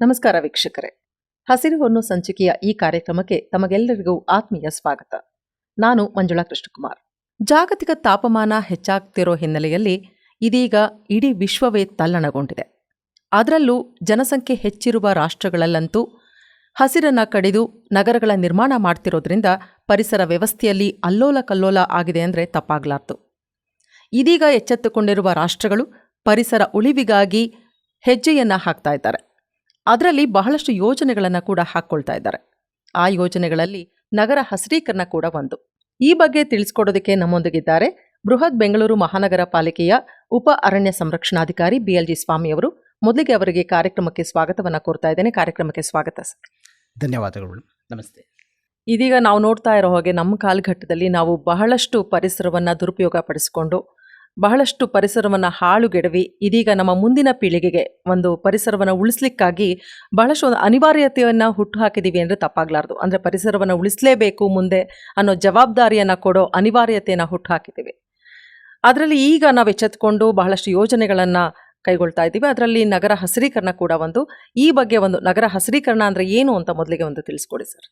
ನಮಸ್ಕಾರ ವೀಕ್ಷಕರೇ. ಹಸಿರು ಹೊನ್ನು ಸಂಚಿಕೆಯ ಈ ಕಾರ್ಯಕ್ರಮಕ್ಕೆ ತಮಗೆಲ್ಲರಿಗೂ ಆತ್ಮೀಯ ಸ್ವಾಗತ. ನಾನು ಮಂಜುಳಾ ಕೃಷ್ಣಕುಮಾರ್. ಜಾಗತಿಕ ತಾಪಮಾನ ಹೆಚ್ಚಾಗ್ತಿರೋ ಹಿನ್ನೆಲೆಯಲ್ಲಿ ಇದೀಗ ಇಡೀ ವಿಶ್ವವೇ ತಲ್ಲಣಗೊಂಡಿದೆ. ಅದರಲ್ಲೂ ಜನಸಂಖ್ಯೆ ಹೆಚ್ಚಿರುವ ರಾಷ್ಟ್ರಗಳಲ್ಲಂತೂ ಹಸಿರನ್ನ ಕಡಿದು ನಗರಗಳ ನಿರ್ಮಾಣ ಮಾಡ್ತಿರೋದ್ರಿಂದ ಪರಿಸರ ವ್ಯವಸ್ಥೆಯಲ್ಲಿ ಅಲ್ಲೋಲ ಕಲ್ಲೋಲ ಆಗಿದೆ ಅಂದರೆ ತಪ್ಪಾಗಲಾರ್ದು. ಇದೀಗ ಎಚ್ಚೆತ್ತುಕೊಂಡಿರುವ ರಾಷ್ಟ್ರಗಳು ಪರಿಸರ ಉಳಿವಿಗಾಗಿ ಹೆಜ್ಜೆಯನ್ನ ಹಾಕ್ತಾ ಇದ್ದಾರೆ. ಅದರಲ್ಲಿ ಬಹಳಷ್ಟು ಯೋಜನೆಗಳನ್ನು ಕೂಡ ಹಾಕ್ಕೊಳ್ತಾ ಇದ್ದಾರೆ. ಆ ಯೋಜನೆಗಳಲ್ಲಿ ನಗರ ಹಸಿರೀಕರಣ ಕೂಡ ಒಂದು. ಈ ಬಗ್ಗೆ ತಿಳಿಸ್ಕೊಡೋದಕ್ಕೆ ನಮ್ಮೊಂದಿಗಿದ್ದಾರೆ ಬೃಹತ್ ಬೆಂಗಳೂರು ಮಹಾನಗರ ಪಾಲಿಕೆಯ ಉಪ ಅರಣ್ಯ ಸಂರಕ್ಷಣಾಧಿಕಾರಿ ಬಿಎಲ್ಜಿ ಸ್ವಾಮಿ ಅವರು. ಮೊದಲಿಗೆ ಅವರಿಗೆ ಕಾರ್ಯಕ್ರಮಕ್ಕೆ ಸ್ವಾಗತವನ್ನು ಕೋರ್ತಾ ಇದ್ದೇನೆ. ಕಾರ್ಯಕ್ರಮಕ್ಕೆ ಸ್ವಾಗತ ಸರ್. ಧನ್ಯವಾದಗಳು. ನಮಸ್ತೆ. ಇದೀಗ ನಾವು ನೋಡ್ತಾ ಇರೋ ಹಾಗೆ ನಮ್ಮ ಕಾಲಘಟ್ಟದಲ್ಲಿ ನಾವು ಬಹಳಷ್ಟು ಪರಿಸರವನ್ನು ದುರುಪಯೋಗ ಪಡಿಸಿಕೊಂಡು ಬಹಳಷ್ಟು ಪರಿಸರವನ್ನು ಹಾಳುಗೆಡವಿ. ಇದೀಗ ನಮ್ಮ ಮುಂದಿನ ಪೀಳಿಗೆಗೆ ಒಂದು ಪರಿಸರವನ್ನು ಉಳಿಸ್ಲಿಕ್ಕಾಗಿ ಬಹಳಷ್ಟು ಒಂದು ಅನಿವಾರ್ಯತೆಯನ್ನು ಹುಟ್ಟು ಹಾಕಿದ್ದೀವಿ ಅಂದರೆ ತಪ್ಪಾಗಲಾರ್ದು. ಅಂದರೆ ಪರಿಸರವನ್ನು ಉಳಿಸಲೇಬೇಕು ಮುಂದೆ ಅನ್ನೋ ಜವಾಬ್ದಾರಿಯನ್ನು ಕೊಡೋ ಅನಿವಾರ್ಯತೆಯನ್ನು ಹುಟ್ಟು ಹಾಕಿದ್ದೀವಿ ಅದರಲ್ಲಿ ಈಗ ನಾವು ಎಚ್ಚೆತ್ಕೊಂಡು ಬಹಳಷ್ಟು ಯೋಜನೆಗಳನ್ನು ಕೈಗೊಳ್ತಾ ಇದ್ದೀವಿ. ಅದರಲ್ಲಿ ನಗರ ಹಸಿರೀಕರಣ ಕೂಡ ಒಂದು. ಈ ಬಗ್ಗೆ ಒಂದು ನಗರ ಹಸಿರೀಕರಣ ಅಂದರೆ ಏನು ಅಂತ ಮೊದಲಿಗೆ ಒಂದು ತಿಳಿಸ್ಕೊಡಿ ಸರ್.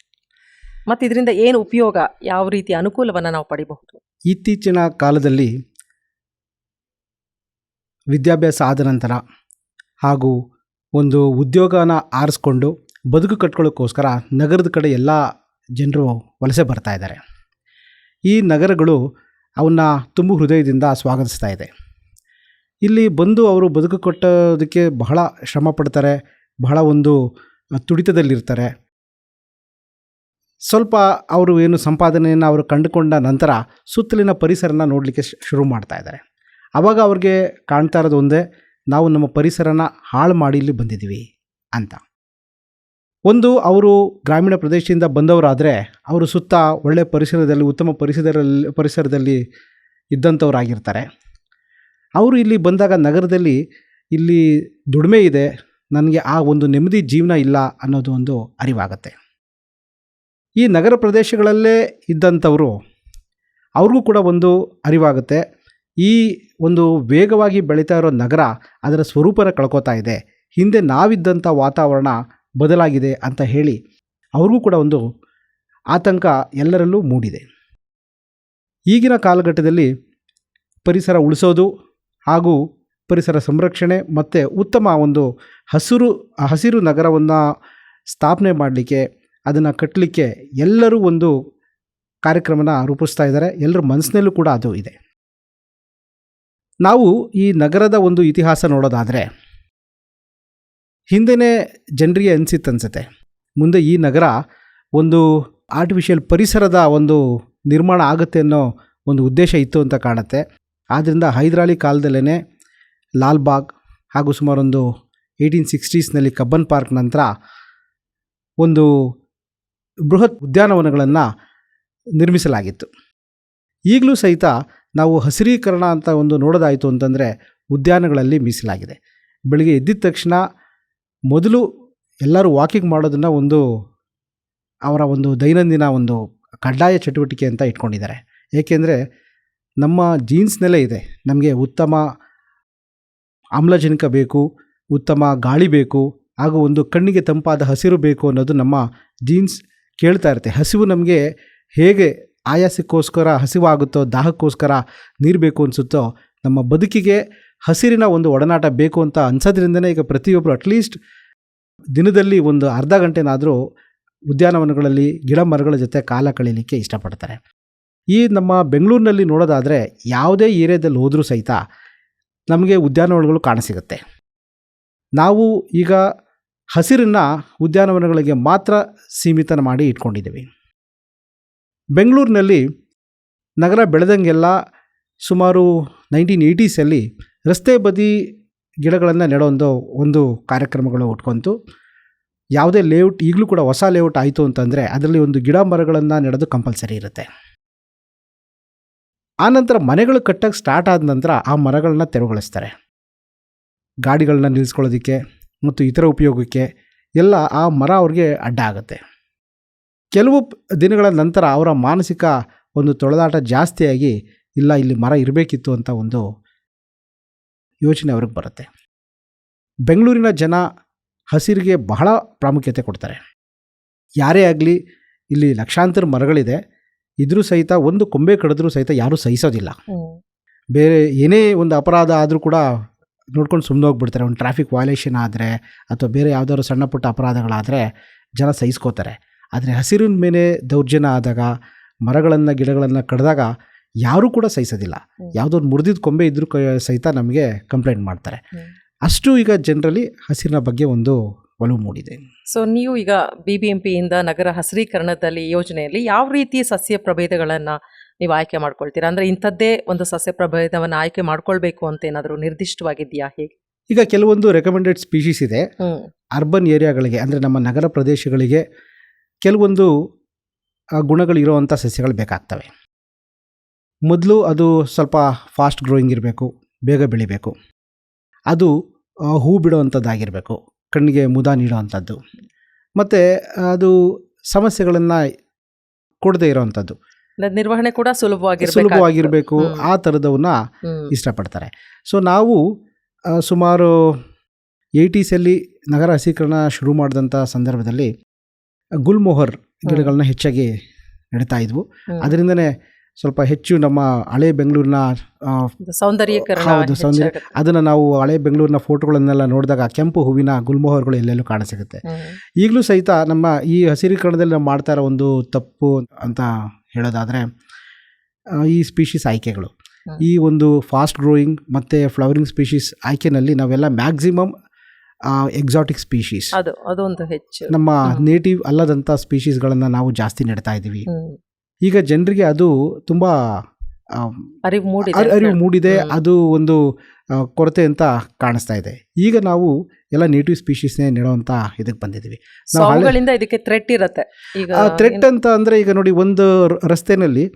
ಮತ್ತು ಇದರಿಂದ ಏನು ಉಪಯೋಗ ಯಾವ ರೀತಿಯ ಅನುಕೂಲವನ್ನು ನಾವು ಪಡಿಬಹುದು? ಇತ್ತೀಚಿನ ಕಾಲದಲ್ಲಿ ವಿದ್ಯಾಭ್ಯಾಸ ಆದ ನಂತರ ಹಾಗೂ ಒಂದು ಉದ್ಯೋಗನ ಆರಿಸ್ಕೊಂಡು ಬದುಕು ಕಟ್ಕೊಳ್ಳೋಕ್ಕೋಸ್ಕರ ನಗರದ ಕಡೆ ಎಲ್ಲ ಜನರು ವಲಸೆ ಬರ್ತಾ ಇದ್ದಾರೆ. ಈ ನಗರಗಳು ಅವನ್ನ ತುಂಬ ಹೃದಯದಿಂದ ಸ್ವಾಗತಿಸ್ತಾ ಇದೆ. ಇಲ್ಲಿ ಬಂದು ಅವರು ಬದುಕು ಕಟ್ಟೋದಕ್ಕೆ ಬಹಳ ಶ್ರಮ ಪಡ್ತಾರೆ, ಬಹಳ ಒಂದು ತುಡಿತದಲ್ಲಿರ್ತಾರೆ. ಸ್ವಲ್ಪ ಅವರು ಏನು ಸಂಪಾದನೆಯನ್ನು ಅವರು ಕಂಡುಕೊಂಡ ನಂತರ ಸುತ್ತಲಿನ ಪರಿಸರನ ನೋಡಲಿಕ್ಕೆ ಶುರು ಮಾಡ್ತಾ ಇದ್ದಾರೆ. ಆವಾಗ ಅವ್ರಿಗೆ ಕಾಣ್ತಾ ಇರೋದು ಒಂದೇ, ನಾವು ನಮ್ಮ ಪರಿಸರನ ಹಾಳು ಮಾಡಿ ಇಲ್ಲಿ ಬಂದಿದ್ದೀವಿ ಅಂತ. ಒಂದು, ಅವರು ಗ್ರಾಮೀಣ ಪ್ರದೇಶದಿಂದ ಬಂದವರಾದರೆ, ಅವರು ಸುತ್ತ ಒಳ್ಳೆಯ ಪರಿಸರದಲ್ಲಿ, ಉತ್ತಮ ಪರಿಸರದಲ್ಲಿ ಪರಿಸರದಲ್ಲಿ ಇದ್ದಂಥವ್ರಾಗಿರ್ತಾರೆ. ಅವರು ಇಲ್ಲಿ ಬಂದಾಗ ನಗರದಲ್ಲಿ ಇಲ್ಲಿ ದುಡಿಮೆ ಇದೆ, ನನಗೆ ಆ ಒಂದು ನೆಮ್ಮದಿ ಜೀವನ ಇಲ್ಲ ಅನ್ನೋದು ಒಂದು ಅರಿವಾಗುತ್ತೆ. ಈ ನಗರ ಪ್ರದೇಶಗಳಲ್ಲೇ ಇದ್ದಂಥವರು, ಅವ್ರಿಗೂ ಕೂಡ ಒಂದು ಅರಿವಾಗುತ್ತೆ. ಈ ಒಂದು ವೇಗವಾಗಿ ಬೆಳೀತಾ ಇರೋ ನಗರ ಅದರ ಸ್ವರೂಪನ ಕಳ್ಕೊತಾ ಇದೆ. ಹಿಂದೆ ನಾವಿದ್ದಂಥ ವಾತಾವರಣ ಬದಲಾಗಿದೆ ಅಂತ ಹೇಳಿ ಅವ್ರಿಗೂ ಕೂಡ ಒಂದು ಆತಂಕ ಎಲ್ಲರಲ್ಲೂ ಮೂಡಿದೆ. ಈಗಿನ ಕಾಲಘಟ್ಟದಲ್ಲಿ ಪರಿಸರ ಉಳಿಸೋದು ಹಾಗೂ ಪರಿಸರ ಸಂರಕ್ಷಣೆ ಮತ್ತು ಉತ್ತಮ ಒಂದು ಹಸಿರು ಹಸಿರು ನಗರವನ್ನು ಸ್ಥಾಪನೆ ಮಾಡಲಿಕ್ಕೆ, ಅದನ್ನು ಕಟ್ಟಲಿಕ್ಕೆ ಎಲ್ಲರೂ ಒಂದು ಕಾರ್ಯಕ್ರಮನ ರೂಪಿಸ್ತಾ ಇದ್ದಾರೆ. ಎಲ್ಲರ ಮನಸ್ಸಿನಲ್ಲೂ ಕೂಡ ಅದು ಇದೆ. ನಾವು ಈ ನಗರದ ಒಂದು ಇತಿಹಾಸ ನೋಡೋದಾದರೆ ಹಿಂದೆನೇ ಜನರಿಗೆ ಅನಿಸಿತ್ತು ಅನಿಸುತ್ತೆ. ಮುಂದೆ ಈ ನಗರ ಒಂದು ಆರ್ಟಿಫಿಷಿಯಲ್ ಪರಿಸರದ ಒಂದು ನಿರ್ಮಾಣ ಆಗುತ್ತೆ ಅನ್ನೋ ಒಂದು ಉದ್ದೇಶ ಇತ್ತು ಅಂತ ಕಾಣುತ್ತೆ. ಆದ್ದರಿಂದ ಹೈದರಾಲಿ ಕಾಲದಲ್ಲೇ ಲಾಲ್ಬಾಗ್ ಹಾಗೂ ಸುಮಾರೊಂದು ಏಯ್ಟೀನ್ ಸಿಕ್ಸ್ಟೀಸ್ನಲ್ಲಿ ಕಬ್ಬನ್ ಪಾರ್ಕ್ ನಂತರ ಒಂದು ಬೃಹತ್ ಉದ್ಯಾನವನಗಳನ್ನು ನಿರ್ಮಿಸಲಾಗಿತ್ತು. ಈಗಲೂ ಸಹಿತ ನಾವು ಹಸಿರೀಕರಣ ಅಂತ ಒಂದು ನೋಡೋದಾಯಿತು ಅಂತಂದರೆ ಉದ್ಯಾನಗಳಲ್ಲಿ ಮೀಸಲಾಗಿದೆ. ಬೆಳಿಗ್ಗೆ ಎದ್ದಿದ ತಕ್ಷಣ ಮೊದಲು ಎಲ್ಲರೂ ವಾಕಿಂಗ್ ಮಾಡೋದನ್ನು ಒಂದು ಅವರ ಒಂದು ದೈನಂದಿನ ಒಂದು ಕಡ್ಡಾಯ ಚಟುವಟಿಕೆ ಅಂತ ಇಟ್ಕೊಂಡಿದ್ದಾರೆ. ಏಕೆಂದರೆ ನಮ್ಮ ಜೀನ್ಸ್ನಲ್ಲೇ ಇದೆ. ನಮಗೆ ಉತ್ತಮ ಆಮ್ಲಜನಕ ಬೇಕು, ಉತ್ತಮ ಗಾಳಿ ಬೇಕು, ಹಾಗೂ ಒಂದು ಕಣ್ಣಿಗೆ ತಂಪಾದ ಹಸಿರು ಬೇಕು ಅನ್ನೋದು ನಮ್ಮ ಜೀನ್ಸ್ ಕೇಳ್ತಾ ಇರುತ್ತೆ. ಹಸಿವು ನಮಗೆ ಹೇಗೆ ಆಯಾಸಕ್ಕೋಸ್ಕರ, ಹಸಿವಾಗುತ್ತೋ, ದಾಹಕ್ಕೋಸ್ಕರ ನೀರು ಬೇಕು ಅನಿಸುತ್ತೋ, ನಮ್ಮ ಬದುಕಿಗೆ ಹಸಿರಿನ ಒಂದು ಒಡನಾಟ ಬೇಕು ಅಂತ ಅನ್ಸೋದ್ರಿಂದನೇ ಈಗ ಪ್ರತಿಯೊಬ್ಬರು ಅಟ್ಲೀಸ್ಟ್ ದಿನದಲ್ಲಿ ಒಂದು ಅರ್ಧ ಗಂಟೆನಾದರೂ ಉದ್ಯಾನವನಗಳಲ್ಲಿ ಗಿಡ ಮರಗಳ ಜೊತೆ ಕಾಲ ಕಳೀಲಿಕ್ಕೆ ಇಷ್ಟಪಡ್ತಾರೆ. ಈ ನಮ್ಮ ಬೆಂಗಳೂರಿನಲ್ಲಿ ನೋಡೋದಾದರೆ ಯಾವುದೇ ಏರಿಯಾದಲ್ಲಿ ಹೋದರೂ ಸಹಿತ ನಮಗೆ ಉದ್ಯಾನವನಗಳು ಕಾಣಸಿಗುತ್ತೆ. ನಾವು ಈಗ ಹಸಿರನ್ನು ಉದ್ಯಾನವನಗಳಿಗೆ ಮಾತ್ರ ಸೀಮಿತ ಮಾಡಿ ಇಟ್ಕೊಂಡಿದ್ದೀವಿ. ಬೆಂಗಳೂರಿನಲ್ಲಿ ನಗರ ಬೆಳೆದಂಗೆಲ್ಲ ಸುಮಾರು ನೈನ್ಟೀನ್ ಏಯ್ಟೀಸಲ್ಲಿ ರಸ್ತೆ ಬದಿ ಗಿಡಗಳನ್ನು ನೆಡೋಂದು ಒಂದು ಕಾರ್ಯಕ್ರಮಗಳು ಉಟ್ಕೊಂತು. ಯಾವುದೇ ಲೇಔಟ್ ಈಗಲೂ ಕೂಡ ಹೊಸ ಲೇಔಟ್ ಆಯಿತು ಅಂತಂದರೆ ಅದರಲ್ಲಿ ಒಂದು ಗಿಡ ಮರಗಳನ್ನು ನೆಡೋದು ಕಂಪಲ್ಸರಿ ಇರುತ್ತೆ. ಆನಂತರ ಮನೆಗಳು ಕಟ್ಟಕ್ಕೆ ಸ್ಟಾರ್ಟ್ ಆದ ನಂತರ ಆ ಮರಗಳನ್ನ ತೆರವುಗೊಳಿಸ್ತಾರೆ. ಗಾಡಿಗಳನ್ನ ನಿಲ್ಲಿಸ್ಕೊಳ್ಳೋದಕ್ಕೆ ಮತ್ತು ಇತರ ಉಪಯೋಗಕ್ಕೆ ಎಲ್ಲ ಆ ಮರ ಅವ್ರಿಗೆ ಅಡ್ಡ ಆಗುತ್ತೆ. ಕೆಲವು ದಿನಗಳ ನಂತರ ಅವರ ಮಾನಸಿಕ ಒಂದು ತೊಳೆದಾಟ ಜಾಸ್ತಿಯಾಗಿ ಇಲ್ಲ ಇಲ್ಲಿ ಮರ ಇರಬೇಕಿತ್ತು ಅಂತ ಒಂದು ಯೋಚನೆ ಅವ್ರಿಗೆ ಬರುತ್ತೆ. ಬೆಂಗಳೂರಿನ ಜನ ಹಸಿರಿಗೆ ಬಹಳ ಪ್ರಾಮುಖ್ಯತೆ ಕೊಡ್ತಾರೆ. ಯಾರೇ ಆಗಲಿ ಇಲ್ಲಿ ಲಕ್ಷಾಂತರ ಮರಗಳಿದೆ. ಇದ್ರೂ ಸಹಿತ ಒಂದು ಕೊಂಬೆ ಕಡಿದ್ರೂ ಸಹಿತ ಯಾರೂ ಸಹಿಸೋದಿಲ್ಲ. ಬೇರೆ ಏನೇ ಒಂದು ಅಪರಾಧ ಆದರೂ ಕೂಡ ನೋಡ್ಕೊಂಡು ಸುಮ್ಮನೆ ಹೋಗ್ಬಿಡ್ತಾರೆ. ಒಂದು ಟ್ರಾಫಿಕ್ ವಯಲೇಷನ್ ಆದರೆ ಅಥವಾ ಬೇರೆ ಯಾವುದಾದ್ರು ಸಣ್ಣ ಪುಟ್ಟ ಅಪರಾಧಗಳಾದರೆ ಜನ ಸಹಿಸ್ಕೋತಾರೆ. ಆದರೆ ಹಸಿರಿನ ಮೇಲೆ ದೌರ್ಜನ್ಯ ಆದಾಗ ಮರಗಳನ್ನು ಗಿಡಗಳನ್ನು ಕಡಿದಾಗ ಯಾರೂ ಕೂಡ ಸಹಿಸೋದಿಲ್ಲ. ಹ್ಮ್. ಯಾವುದೋ ಒಂದು ಮುರಿದಿದ್ದ ಕೊಂಬೆ ಇದ್ರೂ ಕ- ಸಹಿತ ನಮಗೆ ಕಂಪ್ಲೇಂಟ್ ಮಾಡ್ತಾರೆ. ಅಷ್ಟು ಈಗ ಜನರಲ್ಲಿ ಹಸಿರಿನ ಬಗ್ಗೆ ಒಂದು ಒಲವು ಮೂಡಿದೆ. ಸೊ ನೀವು ಈಗ ಬಿ ಬಿ ಎಂ ಪಿಯಿಂದ ನಗರ ಹಸಿರೀಕರಣದಲ್ಲಿ ಯೋಜನೆಯಲ್ಲಿ ಯಾವ ರೀತಿ ಸಸ್ಯ ಪ್ರಭೇದಗಳನ್ನು ನೀವು ಆಯ್ಕೆ ಮಾಡ್ಕೊಳ್ತೀರಾ? ಅಂದರೆ ಇಂಥದ್ದೇ ಒಂದು ಸಸ್ಯ ಪ್ರಭೇದವನ್ನು ಆಯ್ಕೆ ಮಾಡ್ಕೊಳ್ಬೇಕು ಅಂತ ಏನಾದರೂ ನಿರ್ದಿಷ್ಟವಾಗಿದೆಯಾ ಹೇಗೆ? ಈಗ ಕೆಲವೊಂದು ರೆಕಮೆಂಡೆಡ್ ಸ್ಪೀಷೀಸ್ ಇದೆ. ಅರ್ಬನ್ ಏರಿಯಾಗಳಿಗೆ ಅಂದರೆ ನಮ್ಮ ನಗರ ಪ್ರದೇಶಗಳಿಗೆ ಕೆಲವೊಂದು ಆ, ಗುಣಗಳಿರುವಂಥ ಸಸ್ಯಗಳು ಬೇಕಾಗ್ತವೆ. ಮೊದಲು ಅದು ಸ್ವಲ್ಪ ಫಾಸ್ಟ್ ಗ್ರೋಯಿಂಗ್ ಇರಬೇಕು ಬೇಗ ಬೆಳಿಬೇಕು. ಅದು ಹೂ ಬಿಡುವಂಥದ್ದಾಗಿರಬೇಕು ಕಣ್ಣಿಗೆ ಮುದ ನೀಡುವಂಥದ್ದು. ಮತ್ತು ಅದು ಸಮಸ್ಯೆಗಳನ್ನು ಕೊಡದೇ ಇರೋವಂಥದ್ದು. ನಿರ್ವಹಣೆ ಕೂಡ ಸುಲಭವಾಗಿ ಸುಲಭವಾಗಿರಬೇಕು ಆ ಥರದವನ್ನ ಇಷ್ಟಪಡ್ತಾರೆ. ಸೊ ನಾವು ಸುಮಾರು ಏಯ್ಟೀಸಲ್ಲಿ ನಗರ ಹಸೀಕರಣ ಶುರು ಮಾಡಿದಂಥ ಸಂದರ್ಭದಲ್ಲಿ ಗುಲ್ಮೋಹರ್ ಗಿಡಗಳನ್ನ ಹೆಚ್ಚಾಗಿ ನೆಡ್ತಾ ಇದ್ವು. ಅದರಿಂದನೇ ಸ್ವಲ್ಪ ಹೆಚ್ಚು ನಮ್ಮ ಹಳೆ ಬೆಂಗಳೂರಿನ ಸೌಂದರ್ಯ ಇದು ಸೌಂದರ್ಯೀಕರಣ ಹೌದು, ಸೌಂದರ್ಯ- ಅದನ್ನು ನಾವು ಹಳೆ ಬೆಂಗಳೂರಿನ ಫೋಟೋಗಳನ್ನೆಲ್ಲ ನೋಡಿದಾಗ ಕೆಂಪು ಹೂವಿನ ಗುಲ್ಮೋಹರ್ಗಳು ಎಲ್ಲೆಲ್ಲೂ ಕಾಣಸಿಗುತ್ತೆ. ಈಗಲೂ ಸಹಿತ ನಮ್ಮ ಈ ಹಸಿರೀಕರಣದಲ್ಲಿ ನಾವು ಮಾಡ್ತಾ ಇರೋ ಒಂದು ತಪ್ಪು ಅಂತ ಹೇಳೋದಾದರೆ ಈ ಸ್ಪೀಷೀಸ್ ಆಯ್ಕೆಗಳು. ಈ ಒಂದು ಫಾಸ್ಟ್ ಗ್ರೋಯಿಂಗ್ ಮತ್ತು ಫ್ಲವರಿಂಗ್ ಸ್ಪೀಷೀಸ್ ಆಯ್ಕೆನಲ್ಲಿ ನಾವೆಲ್ಲ ಮ್ಯಾಕ್ಸಿಮಮ್ ಎಕ್ಸಾಟಿಕ್ ಸ್ಪೀಷೀಸ್ ಅದು ಅದೊಂದು ಹೆಚ್ಚು. ನಮ್ಮ. ನೇಟಿವ್ ಅಲ್ಲದಂಥ ಸ್ಪೀಶೀಸ್ಗಳನ್ನು ನಾವು ಜಾಸ್ತಿ ನೆಡ್ತಾ ಇದ್ದೀವಿ. ಈಗ ಜನರಿಗೆ ಅದು ತುಂಬ ಆ, ಅರಿವು ಮೂಡಿದೆ. ಅರಿ- ಅರಿವು ಮೂಡಿದೆ. ಅದು ಒಂದು ಕೊರತೆ ಅಂತ ಕಾಣಿಸ್ತಾ ಇದೆ. ಈಗ ನಾವು ಎಲ್ಲ ನೇಟಿವ್ ಸ್ಪೀಷೀಸ್ನೇ ನೆಡೋವಂಥ ಇದಕ್ಕೆ ಬಂದಿದ್ದೀವಿ. ಅವುಗಳಿಂದ ಇದಕ್ಕೆ ಥ್ರೆಟ್ ಇರುತ್ತೆ. ಈಗ ಥ್ರೆಟ್ ಅಂತ ಅಂದರೆ ಈಗ ನೋಡಿ ಒಂದು ರಸ್ತೆಯಲ್ಲಿ ರಸ್ತೆನಲ್ಲಿ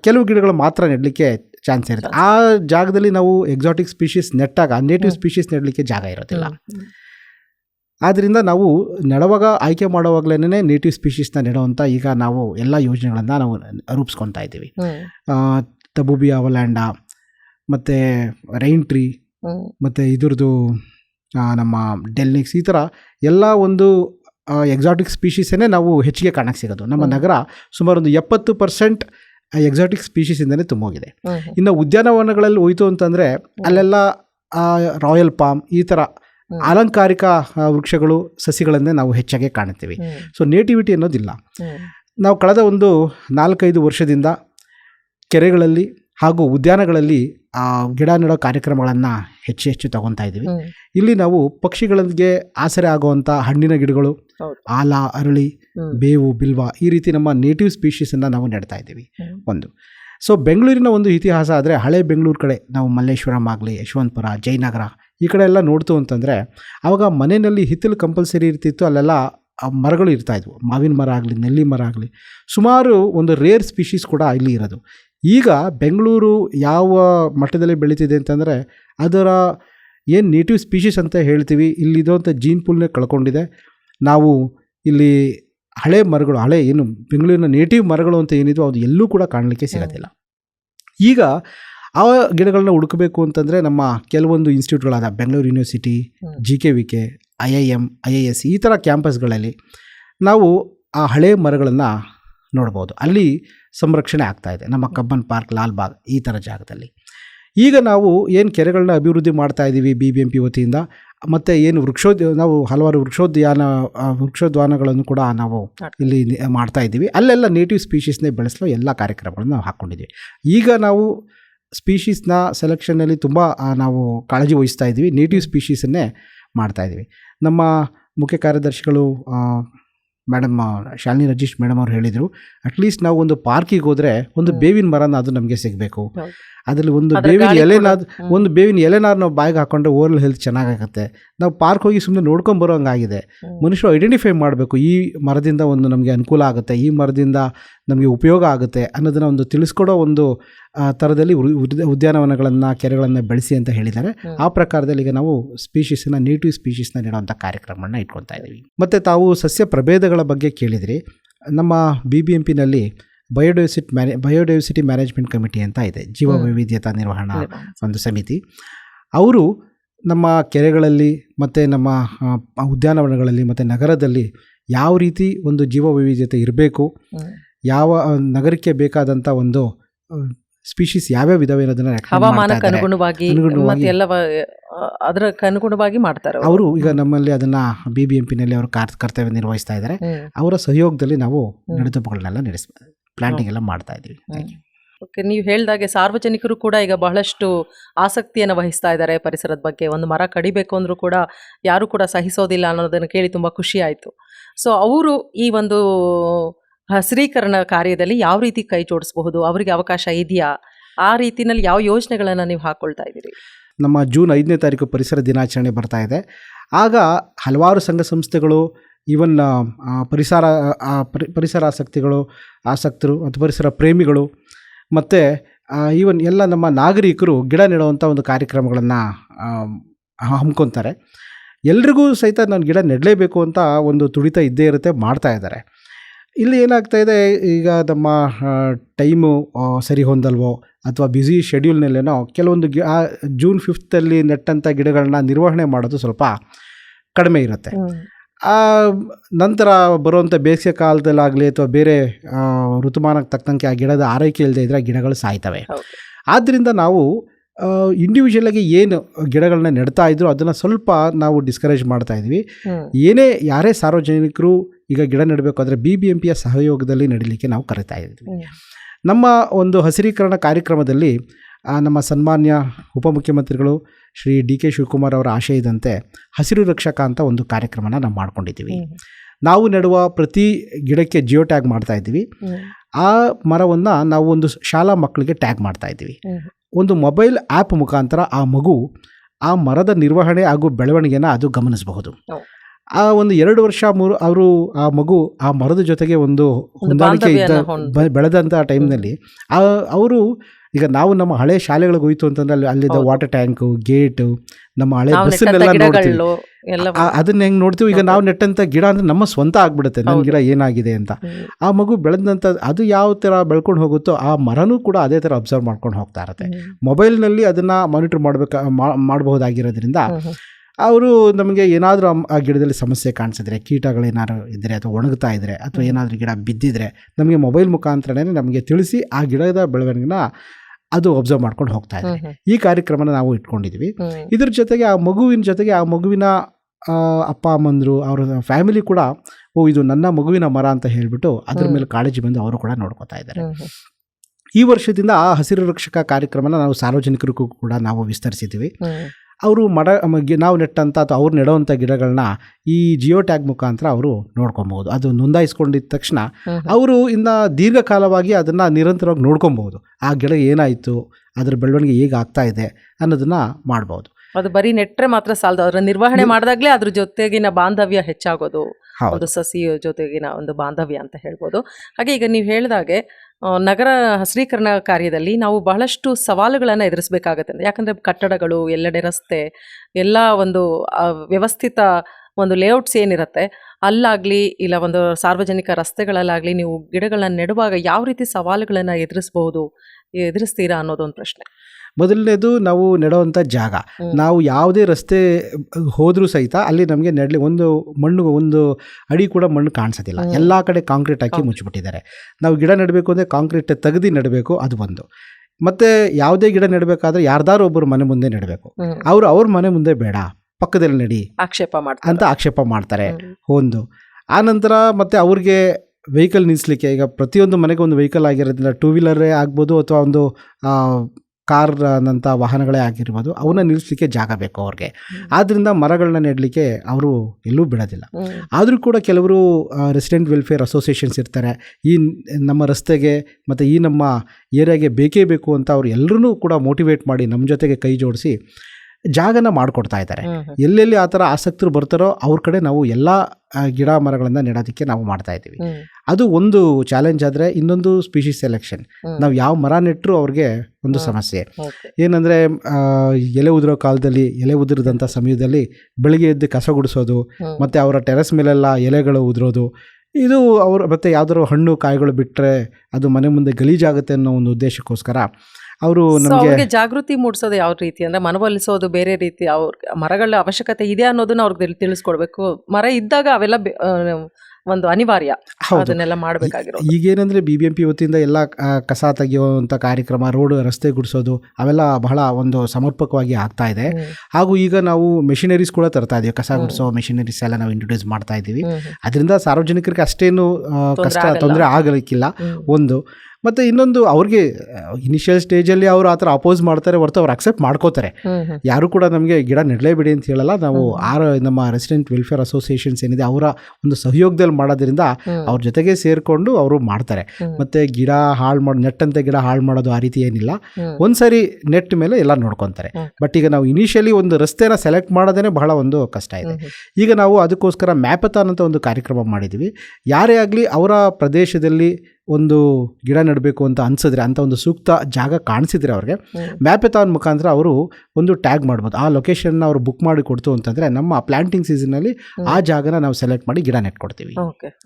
ಕೆಲವು ಗಿಡಗಳು ಮಾತ್ರ ನೆಡಲಿಕ್ಕೆ ಚಾನ್ಸ್ ಇರುತ್ತೆ. ಆ ಜಾಗದಲ್ಲಿ ನಾವು ಎಕ್ಸಾಟಿಕ್ ಸ್ಪೀಷೀಸ್ ನೆಟ್ಟಾಗ ನೇಟಿವ್ ಸ್ಪೀಶೀಸ್ ಸ್ಪೀಷೀಸ್ ನೆಡಲಿಕ್ಕೆ ಜಾಗ ಇರೋದಿಲ್ಲ. ಆದ್ದರಿಂದ ನಾವು ನೆಡುವಾಗ ಆಯ್ಕೆ ಮಾಡುವಾಗಲೇ ನೇಟಿವ್ ಸ್ಪೀಷೀಸ್ನ ನೆಡುವಂಥ ಈಗ ನಾವು ಎಲ್ಲ ಯೋಜನೆಗಳನ್ನು ನಾವು ರೂಪಿಸ್ಕೊತಾ ಇದ್ದೀವಿ. ತಬುಬಿ ಅವಲ್ಯಾಂಡ ಮತ್ತು ರೈನ್ ಟ್ರೀ. ಮತ್ತು ಇದ್ರದ್ದು ನಮ್ಮ ಡೆಲ್ನಿಕ್ಸ್ ಈ ಥರ ಎಲ್ಲ ಒಂದು ಎಕ್ಸಾಟಿಕ್ ಸ್ಪೀಷೀಸನ್ನೇ ನಾವು ಹೆಚ್ಚಿಗೆ ಕಾಣಕ್ಕೆ ಸಿಗೋದು. ನಮ್ಮ ನಗರ ಸುಮಾರು ಒಂದು ಎಪ್ಪತ್ತು ಪರ್ಸೆಂಟ್ ಎಕ್ಸಾಟಿಕ್ ಸ್ಪೀಷೀಸಿಂದನೇ ತುಂಬೋಗಿದೆ. ಇನ್ನು ಉದ್ಯಾನವನಗಳಲ್ಲಿ ಹೋಯಿತು ಅಂತಂದರೆ ಅಲ್ಲೆಲ್ಲ ರಾಯಲ್ ಪಾಮ್ ಈ ಥರ ಅಲಂಕಾರಿಕ ವೃಕ್ಷಗಳು ಸಸಿಗಳನ್ನೇ ನಾವು ಹೆಚ್ಚಾಗಿ ಕಾಣುತ್ತೀವಿ. ಸೊ ನೇಟಿವಿಟಿ ಅನ್ನೋದಿಲ್ಲ. ನಾವು ಕಳೆದ ಒಂದು ನಾಲ್ಕೈದು ವರ್ಷದಿಂದ ಕೆರೆಗಳಲ್ಲಿ ಹಾಗೂ ಉದ್ಯಾನಗಳಲ್ಲಿ ಆ, ಗಿಡ ನೆಡೋ ಕಾರ್ಯಕ್ರಮಗಳನ್ನು ಹೆಚ್ಚು ಹೆಚ್ಚು ತಗೊತಾ ಇದ್ದೀವಿ. ಇಲ್ಲಿ ನಾವು ಪಕ್ಷಿಗಳಿಗೆ ಆಸರೆ ಆಗುವಂಥ ಹಣ್ಣಿನ ಗಿಡಗಳು. ಆಲ ಅರಳಿ ಬೇವು ಬಿಲ್ವ ಈ ರೀತಿ ನಮ್ಮ ನೇಟಿವ್ ಸ್ಪೀಷೀಸನ್ನು ನಾವು ನೆಡ್ತಾ ಇದ್ದೀವಿ. ಒಂದು. ಸೊ ಬೆಂಗಳೂರಿನ ಒಂದು ಇತಿಹಾಸ ಆದರೆ ಹಳೆ ಬೆಂಗಳೂರು ಕಡೆ ನಾವು ಮಲ್ಲೇಶ್ವರಂ ಆಗಲಿ ಯಶವಂತಪುರ ಜಯನಗರ ಈ ಕಡೆ ಎಲ್ಲ ನೋಡ್ತು ಅಂತಂದರೆ ಆವಾಗ ಮನೆಯಲ್ಲಿ ಹಿತ್ತಲು ಕಂಪಲ್ಸರಿ ಇರ್ತಿತ್ತು ಅಲ್ಲೆಲ್ಲ ಮರಗಳು ಇರ್ತಾಯಿದ್ವು ಮಾವಿನ ಮರ ಆಗಲಿ ನೆಲ್ಲಿ ಮರ ಆಗಲಿ. ಸುಮಾರು ಒಂದು ರೇರ್ ಸ್ಪೀಷೀಸ್ ಕೂಡ ಇಲ್ಲಿ ಇರೋದು. ಈಗ ಬೆಂಗಳೂರು ಯಾವ ಮಟ್ಟದಲ್ಲಿ ಬೆಳೀತಿದೆ ಅಂತಂದರೆ ಅದರ ಏನು ನೇಟಿವ್ ಸ್ಪೀಷೀಸ್ ಅಂತ ಹೇಳ್ತೀವಿ ಇಲ್ಲಿರುವಂಥ ಜೀನ್ ಪೂಲ್ನೇ ಕಳ್ಕೊಂಡಿದೆ. ನಾವು ಇಲ್ಲಿ ಹಳೆ ಮರಗಳು ಹಳೆ ಏನು ಬೆಂಗಳೂರಿನ ನೇಟಿವ್ ಮರಗಳು ಅಂತ ಏನಿದ್ವು ಅದು ಎಲ್ಲೂ ಕೂಡ ಕಾಣಲಿಕ್ಕೆ ಸಿಗೋದಿಲ್ಲ. ಈಗ ಆ ಗಿಡಗಳನ್ನ ಹುಡುಕಬೇಕು ಅಂತಂದರೆ ನಮ್ಮ ಕೆಲವೊಂದು ಇನ್ಸ್ಟಿಟ್ಯೂಟ್ಗಳಾದ Bengaluru university G K V K I I M I I S ಈ ಥರ ಕ್ಯಾಂಪಸ್ಗಳಲ್ಲಿ ನಾವು ಆ ಹಳೆ ಮರಗಳನ್ನು ನೋಡ್ಬೋದು. ಅಲ್ಲಿ ಸಂರಕ್ಷಣೆ ಆಗ್ತಾ ಇದೆ. ನಮ್ಮ ಕಬ್ಬನ್ ಪಾರ್ಕ್ ಲಾಲ್ಬಾಗ್ ಈ ಥರ ಜಾಗದಲ್ಲಿ. ಈಗ ನಾವು ಏನು ಕೆರೆಗಳನ್ನ ಅಭಿವೃದ್ಧಿ ಮಾಡ್ತಾ ಇದ್ದೀವಿ ಬಿ ಬಿ ಎಂ ಪಿ ವತಿಯಿಂದ ಮತ್ತು ಏನು ವೃಕ್ಷೋದ್ಯ ನಾವು ಹಲವಾರು ವೃಕ್ಷೋದ್ಯಾನ ವೃಕ್ಷೋದ್ಯಾನಗಳನ್ನು ಕೂಡ ನಾವು ಇಲ್ಲಿ ಮಾಡ್ತಾ ಇದ್ದೀವಿ ಅಲ್ಲೆಲ್ಲ ನೇಟಿವ್ ಸ್ಪೀಷೀಸ್ನೇ ಬೆಳೆಸಲು ಎಲ್ಲ ಕಾರ್ಯಕ್ರಮಗಳನ್ನು ನಾವು ಹಾಕ್ಕೊಂಡಿದ್ದೀವಿ ಈಗ ನಾವು ಸ್ಪೀಷೀಸ್ನ ಸೆಲೆಕ್ಷನ್ನಲ್ಲಿ ತುಂಬ ನಾವು ಕಾಳಜಿ ವಹಿಸ್ತಾ ಇದ್ದೀವಿ ನೇಟಿವ್ ಸ್ಪೀಷೀಸನ್ನೇ ಮಾಡ್ತಾ ಇದ್ದೀವಿ ನಮ್ಮ ಮುಖ್ಯ ಕಾರ್ಯದರ್ಶಿಗಳು ಮೇಡಮ್ ಶಾಲಿನಿ ರಜೀಶ್ ಮೇಡಮ್ ಅವ್ರು ಹೇಳಿದರು ಅಟ್ಲೀಸ್ಟ್ ನಾವು ಒಂದು ಪಾರ್ಕಿಗೆ ಹೋದರೆ ಒಂದು ಬೇವಿನ ಮರನ ಅದು ನಮಗೆ ಸಿಗಬೇಕು. ಅದರಲ್ಲಿ ಒಂದು ಬೇವಿನ ಎಲೆನಾದ ಒಂದು ಬೇವಿನ ಎಲೆನಾರು ನಾವು ಬಾಯಿಗೆ ಹಾಕೊಂಡ್ರೆ ಓರಲ್ ಹೆಲ್ತ್ ಚೆನ್ನಾಗಾಗುತ್ತೆ. ನಾವು ಪಾರ್ಕ್ ಹೋಗಿ ಸುಮ್ಮನೆ ನೋಡ್ಕೊಂಡು ಬರೋಂಗಾಗಿದೆ. ಮನುಷ್ಯರು ಐಡೆಂಟಿಫೈ ಮಾಡಬೇಕು ಈ ಮರದಿಂದ ಒಂದು ನಮಗೆ ಅನುಕೂಲ ಆಗುತ್ತೆ ಈ ಮರದಿಂದ ನಮಗೆ ಉಪಯೋಗ ಆಗುತ್ತೆ ಅನ್ನೋದನ್ನ ಒಂದು ತಿಳಿಸ್ಕೊಡೋ ಒಂದು ಆ, ಥರದಲ್ಲಿ ಉದ್ಯಾನವನಗಳನ್ನು ಕೆರೆಗಳನ್ನು ಬೆಳೆಸಿ ಅಂತ ಹೇಳಿದ್ದಾರೆ. ಆ ಪ್ರಕಾರದಲ್ಲಿ ಈಗ ನಾವು ಸ್ಪೀಷೀಸ್ನ ನೇಟಿವ್ ಸ್ಪೀಷೀಸ್ನ ನೀಡುವಂಥ ಕಾರ್ಯಕ್ರಮಗಳನ್ನ ಇಟ್ಕೊತಾ ಇದ್ದೀವಿ. ಮತ್ತು ತಾವು ಸಸ್ಯ ಪ್ರಭೇದಗಳ ಬಗ್ಗೆ ಕೇಳಿದ್ರಿ. ನಮ್ಮ B B M ಪಿನಲ್ಲಿ biodiversity manage biodiversity management committee ಅಂತ ಇದೆ. ಜೀವ. ವೈವಿಧ್ಯತಾ ನಿರ್ವಹಣಾ ಒಂದು ಸಮಿತಿ. ಅವರು ನಮ್ಮ ಕೆರೆಗಳಲ್ಲಿ ಮತ್ತು ನಮ್ಮ ಉದ್ಯಾನವನಗಳಲ್ಲಿ ಮತ್ತು ನಗರದಲ್ಲಿ ಯಾವ ರೀತಿ ಒಂದು ಜೀವ ವೈವಿಧ್ಯತೆ ಇರಬೇಕು ಯಾವ ನಗರಕ್ಕೆ ಬೇಕಾದಂಥ ಒಂದು ಸ್ಪೀಶೀಸ್ ಯಾವ್ಯಾವ ಇದಾವೆ ಅನ್ನೋದನ್ನ ಹವಾಮಾನಕ್ಕೆ ಅನುಗುಣವಾಗಿ. ಮತ್ತೆ ಎಲ್ಲ ಅದರ ಅನುಗುಣವಾಗಿ ಮಾಡ್ತಾರೆ ಅವರು. ಈಗ ನಮ್ಮಲ್ಲಿ ಅದನ್ನ ಬಿ ಬಿ ಎಂ ಪಿನಲ್ಲಿ ಅವರು ಕಾರ್ ಕರ್ತವ್ಯ ನಿರ್ವಹಿಸ್ತಾ ಇದ್ದಾರೆ. ಅವರ ಸಹಯೋಗದಲ್ಲಿ ನಾವು ನಡೆದುಪುಗಳನ್ನೆಲ್ಲ ನಡೆದುಗಳನ್ನೆಲ್ಲ ನಡೆಸ್ ಪ್ಲಾಂಟಿಂಗ್ ಎಲ್ಲ ಮಾಡ್ತಾ ಇದ್ದೀವಿ. ಓಕೆ ನೀವು ಹೇಳಿದಾಗೆ ಸಾರ್ವಜನಿಕರು ಕೂಡ ಈಗ ಬಹಳಷ್ಟು ಆಸಕ್ತಿಯನ್ನು ವಹಿಸ್ತಾ ಇದ್ದಾರೆ ಪರಿಸರದ ಬಗ್ಗೆ. ಒಂದು ಮರ ಕಡಿಬೇಕು ಅಂದರೂ ಕೂಡ ಯಾರು ಕೂಡ ಸಹಿಸೋದಿಲ್ಲ ಅನ್ನೋದನ್ನು ಕೇಳಿ ತುಂಬ ಖುಷಿ ಆಯಿತು. ಸೊ ಅವರು ಈ ಒಂದು ಹಸಿರೀಕರಣ ಕಾರ್ಯದಲ್ಲಿ ಯಾವ ರೀತಿ ಕೈ ಜೋಡಿಸಬಹುದು, ಅವರಿಗೆ ಅವಕಾಶ ಇದೆಯಾ? ಆ ರೀತಿಯಲ್ಲಿ ಯಾವ ಯೋಜನೆಗಳನ್ನು ನೀವು ಹಾಕೊಳ್ತಾ ಇದ್ದೀರಿ? ನಮ್ಮ ಜೂನ್ ಐದನೇ ತಾರೀಕು ಪರಿಸರ ದಿನಾಚರಣೆ ಬರ್ತಾ ಇದೆ. ಆಗ ಹಲವಾರು ಸಂಘ ಸಂಸ್ಥೆಗಳು, ಈವನ್ ಪರಿಸರ ಪರಿ- ಪರಿಸರ ಆಸಕ್ತಿಗಳು, ಆಸಕ್ತರು ಅಥವಾ ಪರಿಸರ ಪ್ರೇಮಿಗಳು ಮತ್ತು ಈವನ್ ಎಲ್ಲ ನಮ್ಮ ನಾಗರಿಕರು ಗಿಡ ನೆಡುವಂಥ ಒಂದು ಕಾರ್ಯಕ್ರಮಗಳನ್ನು ಹಮ್ಕೊತಾರೆ ಎಲ್ರಿಗೂ ಸಹಿತ ನಾನು ಗಿಡ ನೆಡಲೇಬೇಕು ಅಂತ ಒಂದು ತುಡಿತ ಇದ್ದೇ ಇರುತ್ತೆ, ಮಾಡ್ತಾ ಇದ್ದಾರೆ. ಇಲ್ಲಿ ಏನಾಗ್ತಾ ಇದೆ ಈಗ ನಮ್ಮ ಟೈಮು ಸರಿ ಹೊಂದಲ್ವೋ ಅಥವಾ ಬ್ಯುಸಿ ಶೆಡ್ಯೂಲ್ನಲ್ಲೇನೋ ಕೆಲವೊಂದು ಗಿ ಆ ಜೂನ್ ಫಿಫ್ತಲ್ಲಿ ನೆಟ್ಟಂಥ ಗಿಡಗಳನ್ನ ನಿರ್ವಹಣೆ ಮಾಡೋದು ಸ್ವಲ್ಪ ಕಡಿಮೆ ಇರುತ್ತೆ ಆ ನಂತರ ಬರುವಂಥ ಬೇಸಿಗೆ ಕಾಲದಲ್ಲಾಗಲಿ ಅಥವಾ ಬೇರೆ ಋತುಮಾನಕ್ಕೆ ತಕ್ಕಂತೆ ಆ ಗಿಡದ ಆರೈಕೆ ಇಲ್ಲದೆ ಇದ್ದರೆ ಗಿಡಗಳು ಸಾಯ್ತವೆ. ಆದ್ದರಿಂದ ನಾವು ಇಂಡಿವಿಜುವಲಾಗಿ ಏನು ಗಿಡಗಳನ್ನ ನೆಡ್ತಾ ಇದ್ರು ಅದನ್ನು ಸ್ವಲ್ಪ ನಾವು ಡಿಸ್ಕರೇಜ್ ಮಾಡ್ತಾ ಇದ್ವಿ. ಏನೇ ಯಾರೇ ಸಾರ್ವಜನಿಕರು ಈಗ ಗಿಡ ನೆಡಬೇಕಾದ್ರೆ ಬಿ ಬಿ ಎಂ ಪಿಯ ಸಹಯೋಗದಲ್ಲಿ ನಡೀಲಿಕ್ಕೆ ನಾವು ಕರಿತಾ ಇದ್ದೀವಿ ನಮ್ಮ ಒಂದು ಹಸಿರೀಕರಣ ಕಾರ್ಯಕ್ರಮದಲ್ಲಿ ನಮ್ಮ ಸನ್ಮಾನ್ಯ ಉಪಮುಖ್ಯಮಂತ್ರಿಗಳು ಶ್ರೀ ಡಿ ಕೆ ಶಿವಕುಮಾರ್ ಅವರ ಆಶಯದಂತೆ ಹಸಿರು ರಕ್ಷಕ ಅಂತ ಒಂದು ಕಾರ್ಯಕ್ರಮನ ನಾವು ಮಾಡ್ಕೊಂಡಿದ್ದೀವಿ. ನಾವು ನೆಡುವ ಪ್ರತಿ ಗಿಡಕ್ಕೆ ಜಿಯೋ ಟ್ಯಾಗ್ ಮಾಡ್ತಾ ಇದ್ದೀವಿ. ಆ ಮರವನ್ನು ನಾವು ಒಂದು ಶಾಲಾ ಮಕ್ಕಳಿಗೆ ಟ್ಯಾಗ್ ಮಾಡ್ತಾ ಇದ್ದೀವಿ. ಒಂದು ಮೊಬೈಲ್ ಆ್ಯಪ್ ಮುಖಾಂತರ ಆ ಮಗು ಆ ಮರದ ನಿರ್ವಹಣೆ ಹಾಗೂ ಬೆಳವಣಿಗೆನ ಅದು ಗಮನಿಸಬಹುದು. ಹೌದು. ಆ ಒಂದು ಎರಡು ವರ್ಷ ಮೂರು ಅವರು ಆ ಮಗು ಆ ಮರದ ಜೊತೆಗೆ ಒಂದು ಹೊಂದಾಣಿಕೆ ಇದ್ದ ಬೆಳೆದಂಥ ಟೈಮ್ನಲ್ಲಿ ಅವರು ಈಗ ನಾವು ನಮ್ಮ ಹಳೆ ಶಾಲೆಗಳಿಗೆ ಹೋಯಿತು ಅಂತಂದ್ರೆ ಅಲ್ಲಿ ಅಲ್ಲಿದ್ದ ವಾಟರ್ ಟ್ಯಾಂಕು ಗೇಟು ನಮ್ಮ ಹಳೆ ಬಸ್ಸನ್ನೆಲ್ಲ ನೋಡ್ತೀವಿ. ಆ- ಅದನ್ನ ಹೆಂಗೆ ನೋಡ್ತೀವಿ? ಈಗ. ನಾವು ನೆಟ್ಟಂಥ ಗಿಡ ಅಂದ್ರೆ ನಮ್ಮ ಸ್ವಂತ ಆಗ್ಬಿಡುತ್ತೆ. ನಮ್ಮ ಗಿಡ ಏನಾಗಿದೆ ಅಂತ. ಆ ಮಗು ಬೆಳೆದಂಥ ಅದು ಯಾವ ಥರ ಬೆಳ್ಕೊಂಡು ಹೋಗುತ್ತೋ ಆ ಮರನೂ ಕೂಡ ಅದೇ ಥರ ಅಬ್ಸರ್ವ್ ಮಾಡ್ಕೊಂಡು ಹೋಗ್ತಾ ಇರುತ್ತೆ. ಮೊಬೈಲ್ನಲ್ಲಿ ಅದನ್ನು ಮಾನಿಟರ್ ಮಾಡಬೇಕು ಮಾಡಬಹುದಾಗಿರೋದ್ರಿಂದ. ಅವರು ನಮಗೆ ಏನಾದರೂ ಆ ಗಿಡದಲ್ಲಿ ಸಮಸ್ಯೆ ಕಾಣಿಸಿದ್ರೆ ಕೀಟಗಳೇನಾದ್ರು ಇದ್ದರೆ ಅಥವಾ ಒಣಗ್ತಾ ಇದ್ದರೆ ಅಥವಾ ಏನಾದರೂ ಗಿಡ ಬಿದ್ದಿದ್ರೆ ನಮಗೆ ಮೊಬೈಲ್ ಮುಖಾಂತರನೇ ನಮಗೆ ತಿಳಿಸಿ ಆ ಗಿಡದ ಬೆಳವಣಿಗೆನ ಅದು ಅಬ್ಸರ್ವ್ ಮಾಡ್ಕೊಂಡು ಹೋಗ್ತಾ ಇದೆ. ಈ ಕಾರ್ಯಕ್ರಮನ ನಾವು ಇಟ್ಕೊಂಡಿದ್ವಿ. ಇದ್ರ ಜೊತೆಗೆ ಆ ಮಗುವಿನ ಜೊತೆಗೆ ಆ ಮಗುವಿನ ಅಪ್ಪ ಅಮ್ಮಂದರು ಅವರ ಫ್ಯಾಮಿಲಿ ಕೂಡ ಓ ಇದು ನನ್ನ ಮಗುವಿನ ಮರ ಅಂತ ಹೇಳಿಬಿಟ್ಟು ಅದ್ರ ಮೇಲೆ ಕಾಳಜಿ ಬಂದು ಅವರು ಕೂಡ ನೋಡ್ಕೋತಾ ಇದ್ದಾರೆ. ಈ ವರ್ಷದಿಂದ ಆ ಹಸಿರು ರಕ್ಷಕ ಕಾರ್ಯಕ್ರಮನ ನಾವು ಸಾರ್ವಜನಿಕರಿಗೂ ಕೂಡ ನಾವು ವಿಸ್ತರಿಸಿದ್ದೀವಿ. ಅವರು ಮಡ ನಾವು ನೆಟ್ಟಂಥ ಅಥವಾ ಅವ್ರು ನೆಡೋವಂಥ ಗಿಡಗಳನ್ನ ಈ ಜಿಯೋ ಟ್ಯಾಗ್ ಮುಖಾಂತರ ಅವರು ನೋಡ್ಕೊಬಹುದು. ಅದು ನೋಂದಾಯಿಸ್ಕೊಂಡಿದ್ದ ತಕ್ಷಣ ಅವರು ಇನ್ನು ದೀರ್ಘಕಾಲವಾಗಿ ಅದನ್ನು ನಿರಂತರವಾಗಿ ನೋಡ್ಕೊಬಹುದು. ಆ ಗಿಡ ಏನಾಯಿತು? ಅದರ ಬೆಳವಣಿಗೆ ಹೇಗೆ ಆಗ್ತಾ ಇದೆ ಅನ್ನೋದನ್ನು ಮಾಡ್ಬೋದು ಅದು ಬರೀ ನೆಟ್ಟರೆ ಮಾತ್ರ ಸಾಲದು. ಅದರ ನಿರ್ವಹಣೆ ಮಾಡಿದಾಗಲೇ ಅದ್ರ ಜೊತೆಗಿನ ಬಾಂಧವ್ಯ ಹೆಚ್ಚಾಗೋದು. ಅದು ಒಂದು ಸಸಿ ಜೊತೆಗಿನ ಒಂದು ಬಾಂಧವ್ಯ ಅಂತ ಹೇಳ್ಬೋದು. ಹಾಗೆ ಈಗ ನೀವು ಹೇಳಿದಾಗೆ ನಗರ ಹಸಿರೀಕರಣ ಕಾರ್ಯದಲ್ಲಿ ನಾವು ಬಹಳಷ್ಟು ಸವಾಲುಗಳನ್ನು ಎದುರಿಸಬೇಕಾಗತ್ತೆ. ಯಾಕಂದರೆ ಕಟ್ಟಡಗಳು, ಎಲ್ಲೆಡೆ ರಸ್ತೆ, ಎಲ್ಲ ಒಂದು ವ್ಯವಸ್ಥಿತ ಒಂದು ಲೇಔಟ್ಸ್ ಏನಿರುತ್ತೆ, ಅಲ್ಲಾಗಲಿ ಇಲ್ಲ ಒಂದು ಸಾರ್ವಜನಿಕ ರಸ್ತೆಗಳಲ್ಲಾಗಲಿ ನೀವು ಗಿಡಗಳನ್ನು ನೆಡುವಾಗ ಯಾವ ರೀತಿ ಸವಾಲುಗಳನ್ನು ಎದುರಿಸಬಹುದು ಎದುರಿಸ್ತೀರಾ ಅನ್ನೋದೊಂದು ಪ್ರಶ್ನೆ. ಮೊದಲನೇದು ನಾವು ನೆಡೋವಂಥ ಜಾಗ. ನಾವು ಯಾವುದೇ ರಸ್ತೆ ಹೋದರೂ ಸಹಿತ ಅಲ್ಲಿ ನಮಗೆ ನೆಡಲಿ ಒಂದು ಮಣ್ಣು ಒಂದು ಅಡಿ ಕೂಡ ಮಣ್ಣು ಕಾಣಿಸೋದಿಲ್ಲ. ಎಲ್ಲ ಕಡೆ ಕಾಂಕ್ರೀಟ್ ಹಾಕಿ ಮುಚ್ಚಿಬಿಟ್ಟಿದ್ದಾರೆ. ನಾವು ಗಿಡ ನೆಡಬೇಕು ಅಂದರೆ ಕಾಂಕ್ರೀಟ್ ತೆಗೆದು ನೆಡಬೇಕು ಅದು ಒಂದು. ಮತ್ತು ಯಾವುದೇ ಗಿಡ ನೆಡಬೇಕಾದ್ರೆ ಯಾರ್ದಾರು ಒಬ್ಬರು ಮನೆ ಮುಂದೆ ನೆಡಬೇಕು. ಅವರು ಅವ್ರ ಮನೆ ಮುಂದೆ ಬೇಡ. ಪಕ್ಕದಲ್ಲಿ ನಡಿ ಆಕ್ಷೇಪ ಅಂತ ಆಕ್ಷೇಪ ಮಾಡ್ತಾರೆ. ಒಂದು. ಆನಂತರ ಮತ್ತು ಅವ್ರಿಗೆ ವೆಹಿಕಲ್ ನಿಲ್ಲಿಸಲಿಕ್ಕೆ ಈಗ ಪ್ರತಿಯೊಂದು ಮನೆಗೆ ಒಂದು ವೆಹಿಕಲ್ ಆಗಿರೋದ್ರಿಂದ ಟೂ ವೀಲರೇ ಆಗ್ಬೋದು ಅಥವಾ ಒಂದು ಕಾರ್ ನಂಥ ವಾಹನಗಳೇ ಆಗಿರ್ಬೋದು ಅವನ್ನ ನಿಲ್ಲಿಸಲಿಕ್ಕೆ ಜಾಗ ಬೇಕು ಅವ್ರಿಗೆ. ಆದ್ದರಿಂದ ಮರಗಳನ್ನ ನೆಡಲಿಕ್ಕೆ ಅವರು ಎಲ್ಲೂ ಬಿಡೋದಿಲ್ಲ. ಆದರೂ ಕೂಡ ಕೆಲವರು ರೆಸಿಡೆಂಟ್ ವೆಲ್ಫೇರ್ ಅಸೋಸಿಯೇಷನ್ಸ್ ಇರ್ತಾರೆ. ಈ ನಮ್ಮ ರಸ್ತೆಗೆ ಮತ್ತು ಈ ನಮ್ಮ ಏರಿಯಾಗೆ ಬೇಕೇ ಬೇಕು ಅಂತ ಅವ್ರು ಎಲ್ಲರೂ ಕೂಡ ಮೋಟಿವೇಟ್ ಮಾಡಿ ನಮ್ಮ ಜೊತೆಗೆ ಕೈ ಜೋಡಿಸಿ ಜಾಗನ ಮಾಡಿಕೊಡ್ತಾ ಇದ್ದಾರೆ. ಎಲ್ಲೆಲ್ಲಿ ಆ ಥರ ಆಸಕ್ತರು ಬರ್ತಾರೋ ಅವ್ರ ಕಡೆ ನಾವು ಎಲ್ಲ ಗಿಡ ಮರಗಳನ್ನು ನೆಡೋದಕ್ಕೆ ನಾವು ಮಾಡ್ತಾ ಇದ್ದೀವಿ. ಅದು ಒಂದು ಚಾಲೆಂಜ್ ಆದರೆ ಇನ್ನೊಂದು ಸ್ಪೀಷೀಸ್ ಸೆಲೆಕ್ಷನ್. ನಾವು ಯಾವ ಮರ ನೆಟ್ಟರು ಅವ್ರಿಗೆ ಒಂದು ಸಮಸ್ಯೆ. ಏನಂದರೆ ಎಲೆ ಉದುರೋ ಕಾಲದಲ್ಲಿ ಎಲೆ ಉದುರಿದಂಥ ಸಮಯದಲ್ಲಿ ಬೆಳಿಗ್ಗೆ ಎದ್ದು ಕಸ ಗುಡಿಸೋದು. ಮತ್ತು ಅವರ ಟೆರೆಸ್ ಮೇಲೆಲ್ಲ ಎಲೆಗಳು ಉದುರೋದು ಇದು ಅವರು ಮತ್ತು ಯಾವುದಾದ್ರು ಹಣ್ಣು ಕಾಯಿಗಳು ಬಿಟ್ಟರೆ ಅದು ಮನೆ ಮುಂದೆ ಗಲೀಜಾಗುತ್ತೆ ಅನ್ನೋ ಒಂದು ಉದ್ದೇಶಕ್ಕೋಸ್ಕರ ಅವರು ನಮಗೆ ಜಾಗೃತಿ ಮೂಡಿಸೋದು ಯಾವ ರೀತಿ ಅಂದ್ರೆ ಮನವೊಲಿಸೋದು ಬೇರೆ ರೀತಿ ಅವ್ರ ಮರಗಳ ಅವಶ್ಯಕತೆ ಇದೆ ಅನ್ನೋದನ್ನ ಅವ್ರಿಗೆ ತಿಳ್- ತಿಳಿಸ್ಕೊಡ್ಬೇಕು. ಮರ ಇದ್ದಾಗ ಅವೆಲ್ಲ ಒಂದು ಅನಿವಾರ್ಯ. ಅದನ್ನೆಲ್ಲ ಮಾಡಬೇಕಾಗಿರೋ ಈಗೇನಂದ್ರೆ ಬಿ ಬಿ ಎಂ ಪಿ ವತಿಯಿಂದ ಎಲ್ಲ ಕಸ ತೆಗೆಯುವಂಥ ಕಾರ್ಯಕ್ರಮ ರೋಡ್ ರಸ್ತೆ ಗುಡಿಸೋದು ಅವೆಲ್ಲ ಬಹಳ ಒಂದು ಸಮರ್ಪಕವಾಗಿ ಆಗ್ತಾ ಇದೆ. ಹಾಗೂ ಈಗ ನಾವು ಮೆಷಿನರೀಸ್ ಕೂಡ ತರ್ತಾ ಇದೀವಿ. ಕಸ ಗುಡಿಸೋ ಮೆಷಿನರೀಸ್ ಎಲ್ಲ ನಾವು ಇಂಟ್ರೊಡ್ಯೂಸ್ ಮಾಡ್ತಾ ಇದ್ದೀವಿ ಅದರಿಂದ ಸಾರ್ವಜನಿಕರಿಗೆ ಅಷ್ಟೇನು ಕಷ್ಟ. ತೊಂದರೆ ಆಗಲಿಕ್ಕಿಲ್ಲ. ಒಂದು ಮತ್ತು ಇನ್ನೊಂದು ಅವ್ರಿಗೆ ಇನಿಷಿಯಲ್ ಸ್ಟೇಜಲ್ಲಿ ಅವರು ಆ ಥರ ಅಪೋಸ್ ಮಾಡ್ತಾರೆ ಹೊರತು ಅವ್ರು ಅಕ್ಸೆಪ್ಟ್ ಮಾಡ್ಕೋತಾರೆ. ಯಾರು ಕೂಡ ನಮಗೆ ಗಿಡ ನೆಡಲೇಬೇಡಿ ಅಂತ ಹೇಳಲ್ಲ. ನಾವು. ಆರ ನಮ್ಮ ರೆಸಿಡೆಂಟ್ ವೆಲ್ಫೇರ್ ಅಸೋಸಿಯೇಷನ್ಸ್ ಏನಿದೆ ಅವರ ಒಂದು ಸಹಯೋಗದಲ್ಲಿ ಮಾಡೋದ್ರಿಂದ. ಅವ್ರ ಜೊತೆಗೆ ಸೇರಿಕೊಂಡು ಅವರು ಮಾಡ್ತಾರೆ. ಮತ್ತೆ ಗಿಡ ಹಾಳು ಮಾಡಿ ನೆಟ್ಟಂತೆ ಗಿಡ ಹಾಳು ಮಾಡೋದು ಆ ರೀತಿ ಏನಿಲ್ಲ. ಒಂದು ಒಂದ್ಸರಿ ನೆಟ್ ಮೇಲೆ ಎಲ್ಲ ನೋಡ್ಕೊತಾರೆ. ಬಟ್ ಈಗ ನಾವು ಇನಿಷಿಯಲಿ ಒಂದು ರಸ್ತೆನ ಸೆಲೆಕ್ಟ್ ಮಾಡೋದೇ ಬಹಳ ಒಂದು ಕಷ್ಟ ಇದೆ. ಈಗ ನಾವು ಅದಕ್ಕೋಸ್ಕರ ಮ್ಯಾಪತಾನ್ ಅಂತ ಒಂದು ಕಾರ್ಯಕ್ರಮ ಮಾಡಿದ್ವಿ. ಯಾರೇ ಆಗಲಿ ಅವರ ಪ್ರದೇಶದಲ್ಲಿ ಒಂದು ಗಿಡ ನೆಡಬೇಕು ಅಂತ ಅನ್ಸಿದ್ರೆ ಅಂತ ಒಂದು ಸೂಕ್ತ ಜಾಗ ಕಾಣಿಸಿದ್ರೆ ಅವ್ರಿಗೆ. ಮ್ಯಾಪೆಥಾನ್ ಮುಖಾಂತರ ಅವರು ಒಂದು ಟ್ಯಾಗ್ ಮಾಡ್ಬೋದು. ಆ ಲೊಕೇಶನ್ನ ಅವರು ಬುಕ್ ಮಾಡಿ ಕೊಡ್ತು ಅಂತಂದರೆ ನಮ್ಮ ಪ್ಲಾಂಟಿಂಗ್ ಸೀಸನಲ್ಲಿ ಅಲ್ಲಿ ಆ ಜಾಗನ ನಾವು ಸೆಲೆಕ್ಟ್ ಮಾಡಿ ಗಿಡ ನೆಟ್ಕೊಡ್ತೀವಿ. ಓಕೆ.